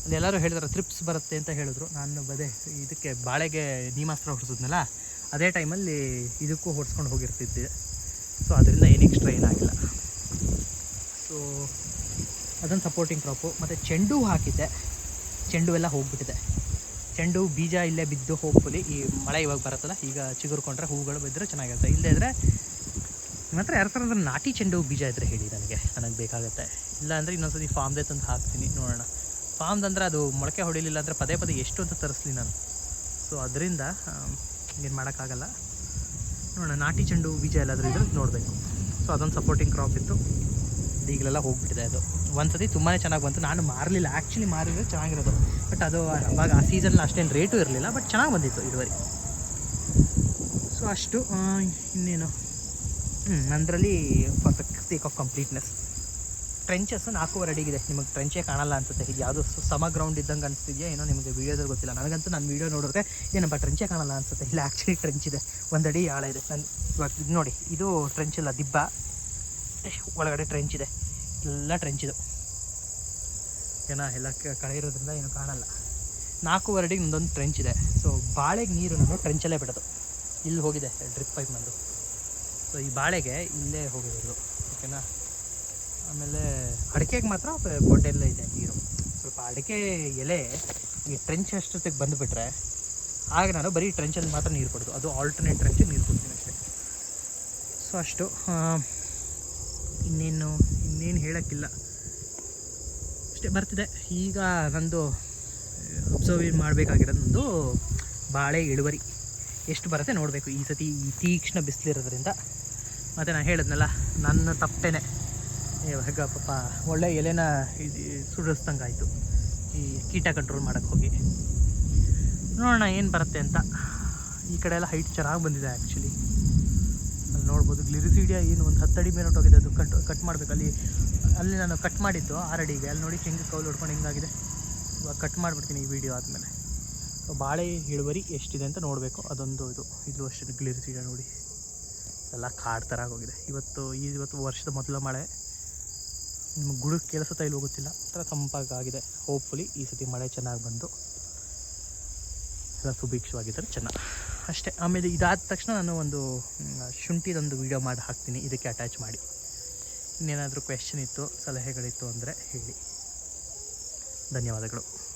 ಅಲ್ಲಿ ಎಲ್ಲರೂ ಹೇಳಿದ್ರು ತ್ರಿಪ್ಸ್ ಬರುತ್ತೆ ಅಂತ ಹೇಳಿದ್ರು. ನಾನು ಬದೇ, ಇದಕ್ಕೆ ಬಾಳೆಗೆ ನೀಮಾಸ್ತ್ರ ಹೊಡಿಸಿದ್ನಲ್ಲ, ಅದೇ ಟೈಮಲ್ಲಿ ಇದಕ್ಕೂ ಹೊಡ್ಸ್ಕೊಂಡು ಹೋಗಿರ್ತಿದ್ದೆ. ಸೊ ಅದರಿಂದ ಏನು ಎಕ್ಸ್ಟ್ರಾ ಏನಾಗಿಲ್ಲ. ಸೊ ಅದೊಂದು ಸಪೋರ್ಟಿಂಗ್ ಕ್ರಾಪು ಮತ್ತು ಚೆಂಡು ಹಾಕಿದ್ದೆ. ಚೆಂಡು ಎಲ್ಲ ಹೋಗ್ಬಿಟ್ಟಿದೆ. ಚೆಂಡು ಬೀಜ ಇಲ್ಲೇ ಬಿದ್ದು ಹೋಗ್ಫುಲಿ ಈ ಮಳೆ ಇವಾಗ ಬರುತ್ತಲ್ಲ, ಈಗ ಚಿಗುರ್ಕೊಂಡ್ರೆ ಹೂಗಳು ಬಿದ್ದರೆ ಚೆನ್ನಾಗಿರುತ್ತೆ ಇಲ್ಲದೇ ಇದ್ದರೆ ನಿಮ್ಮ ಹತ್ರ ಯಾರ ಥರ ನಾಟಿ ಚೆಂಡು ಬೀಜ ಇದ್ದರೆ ಹೇಳಿ ನನಗೆ. ನನಗೆ ಬೇಕಾಗುತ್ತೆ. ಇಲ್ಲ ಅಂದರೆ ಇನ್ನೊಂದ್ಸತಿ ಫಾರ್ಮ್ದೇ ತಂದು ಹಾಕ್ತೀನಿ, ನೋಡೋಣ. ಫಾರ್ಮ್ದಂದ್ರೆ ಅದು ಮೊಳಕೆ ಹೊಡಿಲಿಲ್ಲ ಅಂದರೆ ಪದೇ ಪದೇ ಎಷ್ಟು ಅಂತ ತರಿಸ್ಲಿ ನಾನು. ಸೊ ಅದರಿಂದ ಏನು ಮಾಡೋಕ್ಕಾಗಲ್ಲ. ನೋಡೋಣ, ನಾಟಿ ಚೆಂಡು ಬೀಜ ಎಲ್ಲಾದರೂ ಇದ್ರೆ ನೋಡಬೇಕು. ಸೊ ಅದೊಂದು ಸಪೋರ್ಟಿಂಗ್ ಕ್ರಾಪ್ ಇತ್ತು. ಈಗಲೆಲ್ಲ ಹೋಗ್ಬಿಟ್ಟಿದೆ ಅದು. ಒಂದ್ಸತಿ ತುಂಬಾ ಚೆನ್ನಾಗಿ ಬಂತು. ನಾನು ಮಾರಲಿಲ್ಲ. ಆ್ಯಕ್ಚುಲಿ ಮಾರಿದ್ರೆ ಚೆನ್ನಾಗಿರೋದು. ಬಟ್ ಅದು ಅವಾಗ ಆ ಸೀಸನಲ್ಲಿ ಅಷ್ಟೇನು ರೇಟು ಇರಲಿಲ್ಲ. ಬಟ್ ಚೆನ್ನಾಗಿ ಬಂದಿತ್ತು ಇಳುವರಿ. ಸೊ ಅಷ್ಟು ಇನ್ನೇನು? ಹ್ಞೂ ನಂದರಲ್ಲಿ for the sake of completeness trenches ನಾಲ್ಕೂವರೆ ಅಡಿಗಿದೆ. ನಿಮಗೆ ಟ್ರೆಂಚೇ ಕಾಣಲ್ಲ ಅನ್ಸುತ್ತೆ. ಇದು ಯಾವುದೋ ಸಮ ಗ್ರೌಂಡ್ ಇದ್ದಂಗೆ ಅನಿಸ್ತಿದೆಯಾ ಏನೋ ನಿಮಗೆ ವೀಡಿಯೋದಲ್ಲಿ ಗೊತ್ತಿಲ್ಲ. ನನಗಂತೂ ನಾನು ವೀಡಿಯೋ ನೋಡಿದ್ರೆ ಏನಪ್ಪ ಟ್ರೆಂಚೇ ಕಾಣಲ್ಲ ಅನ್ಸುತ್ತೆ. ಇಲ್ಲ ಆ್ಯಕ್ಚುಲಿ ಟ್ರೆಂಚ್ ಇದೆ. ಒಂದು ಅಡಿ ಆಳ ಇದೆ. ನಾನು ಇವಾಗ, ಇದು ನೋಡಿ. ಇದು ಟ್ರೆಂಚ್ ಇಲ್ಲ ದಿಬ್ಬ. ಒಳಗಡೆ ಟ್ರೆಂಚ್ ಇದೆ. ಎಲ್ಲ ಟ್ರೆಂಚ್ ಇದು. ಏನ, ಎಲ್ಲ ಕಳೆ ಇರೋದ್ರಿಂದ ಏನು ಕಾಣಲ್ಲ. ನಾಲ್ಕೂವರೆ ಅಡಿಗೆ ನಂದೊಂದು ಟ್ರೆಂಚ್ ಇದೆ. ಸೊ ಬಾಳೆಗೆ ನೀರು ನಾನು ಟ್ರೆಂಚಲ್ಲೇ ಬಿಡೋದು. ಇಲ್ಲಿ ಹೋಗಿದೆ ಡ್ರಿಪ್ ಪೈಪ್ ನಂದು. ಸೊ ಈ ಬಾಳೆಗೆ ಇಲ್ಲೇ ಹೋಗಿರೋದು. ಓಕೆನಾ? ಆಮೇಲೆ ಅಡಿಕೆಗೆ ಮಾತ್ರ ಬೊಡ್ಡೆಲ್ಲ ಇದೆ ನೀರು. ಸ್ವಲ್ಪ ಅಡಿಕೆ ಎಲೆ ಈ ಟ್ರೆಂಚ್ ಅಷ್ಟೊತ್ತಿಗೆ ಬಂದುಬಿಟ್ರೆ ಆಗ ನಾನು ಬರೀ ಟ್ರೆಂಚಲ್ಲಿ ಮಾತ್ರ ನೀರು ಕೊಡೋದು, ಅದು ಆಲ್ಟರ್ನೇಟ್ ಟ್ರೆಂಚಿಗೆ ನೀರು ಕೊಡ್ತೀನಿ ಅಷ್ಟೇ. ಸೊ ಅಷ್ಟು. ಇನ್ನೇನು? ಇನ್ನೇನು ಹೇಳೋಕ್ಕಿಲ್ಲ. ಅಷ್ಟೇ ಬರ್ತಿದೆ. ಈಗ ನಂದು ಅಬ್ಸರ್ವ್ ಮಾಡಬೇಕಾಗಿರೋದು ನಂದು ಬಾಳೆ ಇಳುವರಿ. ಎಷ್ಟು ಬರುತ್ತೆ ನೋಡಬೇಕು ಈ ಸತಿ ಈ ತೀಕ್ಷ್ಣ ಬಿಸಿಲಿರೋದ್ರಿಂದ. ಮತ್ತು ನಾನು ಹೇಳಿದ್ನಲ್ಲ, ನನ್ನ ತಪ್ಪೇನೆ. ಇವಾಗ ಪಾಪ, ಒಳ್ಳೆ ಎಲೆನ ಸುಡಿಸ್ದಂಗೆ ಆಯಿತು ಈ ಕೀಟ ಕಂಟ್ರೋಲ್ ಮಾಡೋಕ್ಕೆ ಹೋಗಿ. ನೋಡೋಣ ಏನು ಬರುತ್ತೆ ಅಂತ. ಈ ಕಡೆ ಎಲ್ಲ ಹೈಟ್ ಚೆನ್ನಾಗಿ ಬಂದಿದೆ ಆ್ಯಕ್ಚುಲಿ ಅಲ್ಲಿ ನೋಡ್ಬೋದು. ಗ್ಲಿರಿಸಿಡಿಯಾ ಏನು ಒಂದು ಹತ್ತಡಿ ಮೇಲೆ ಹೊಟ್ಟೋಗಿದೆ ಅದು ಕಟ್ ಕಟ್ ಮಾಡಬೇಕು. ಅಲ್ಲಿ ಅಲ್ಲಿ ನಾನು ಕಟ್ ಮಾಡಿದ್ದು ಆರು ಅಡಿಗೆ ಅಲ್ಲಿ ನೋಡಿ ಹೆಂಗೆ ಕೌಲು ಹೊಡ್ಕೊಂಡು ಹೆಂಗಾಗಿದೆ. ಇವಾಗ ಕಟ್ ಮಾಡಿಬಿಡ್ತೀನಿ ಈ ವಿಡಿಯೋ ಆದಮೇಲೆ. ಬಾಳೆ ಇಳುವರಿ ಎಷ್ಟಿದೆ ಅಂತ ನೋಡಬೇಕು. ಅದೊಂದು ಇದು. ಇದು ಅಷ್ಟೇ ಗ್ಲಿರಿಸಿಡಿಯಾ ನೋಡಿ. ಎಲ್ಲ ಕಾಡು ಥರ ಆಗೋಗಿದೆ. ಇವತ್ತು, ಈ ಇವತ್ತು ವರ್ಷದ ಮೊದಲ ಮಳೆ. ನಿಮ್ಮ ಗುಡಕ್ಕೆ ಕೆಲಸತ್ತಾ ಇಲ್ಲಿ ಗೊತ್ತಿಲ್ಲ. ಥರ ತಂಪಾಗಿದೆ ಹೋಪ್ಫುಲಿ ಈ ಸತಿ ಮಳೆ ಚೆನ್ನಾಗಿ ಬಂದು ಎಲ್ಲ ಸುಭಿಕ್ಷವಾಗಿದ್ದರೆ ಚೆನ್ನಾಗಿ. ಅಷ್ಟೇ. ಆಮೇಲೆ ಇದಾದ ತಕ್ಷಣ ನಾನು ಒಂದು ಶುಂಠಿದೊಂದು ವೀಡಿಯೋ ಮಾಡಿ ಹಾಕ್ತೀನಿ. ಇದಕ್ಕೆ ಅಟ್ಯಾಚ್ ಮಾಡಿ. ಇನ್ನೇನಾದರೂ ಕ್ವೆಶನ್ ಇತ್ತು, ಸಲಹೆಗಳಿತ್ತು ಅಂದರೆ ಹೇಳಿ. ಧನ್ಯವಾದಗಳು.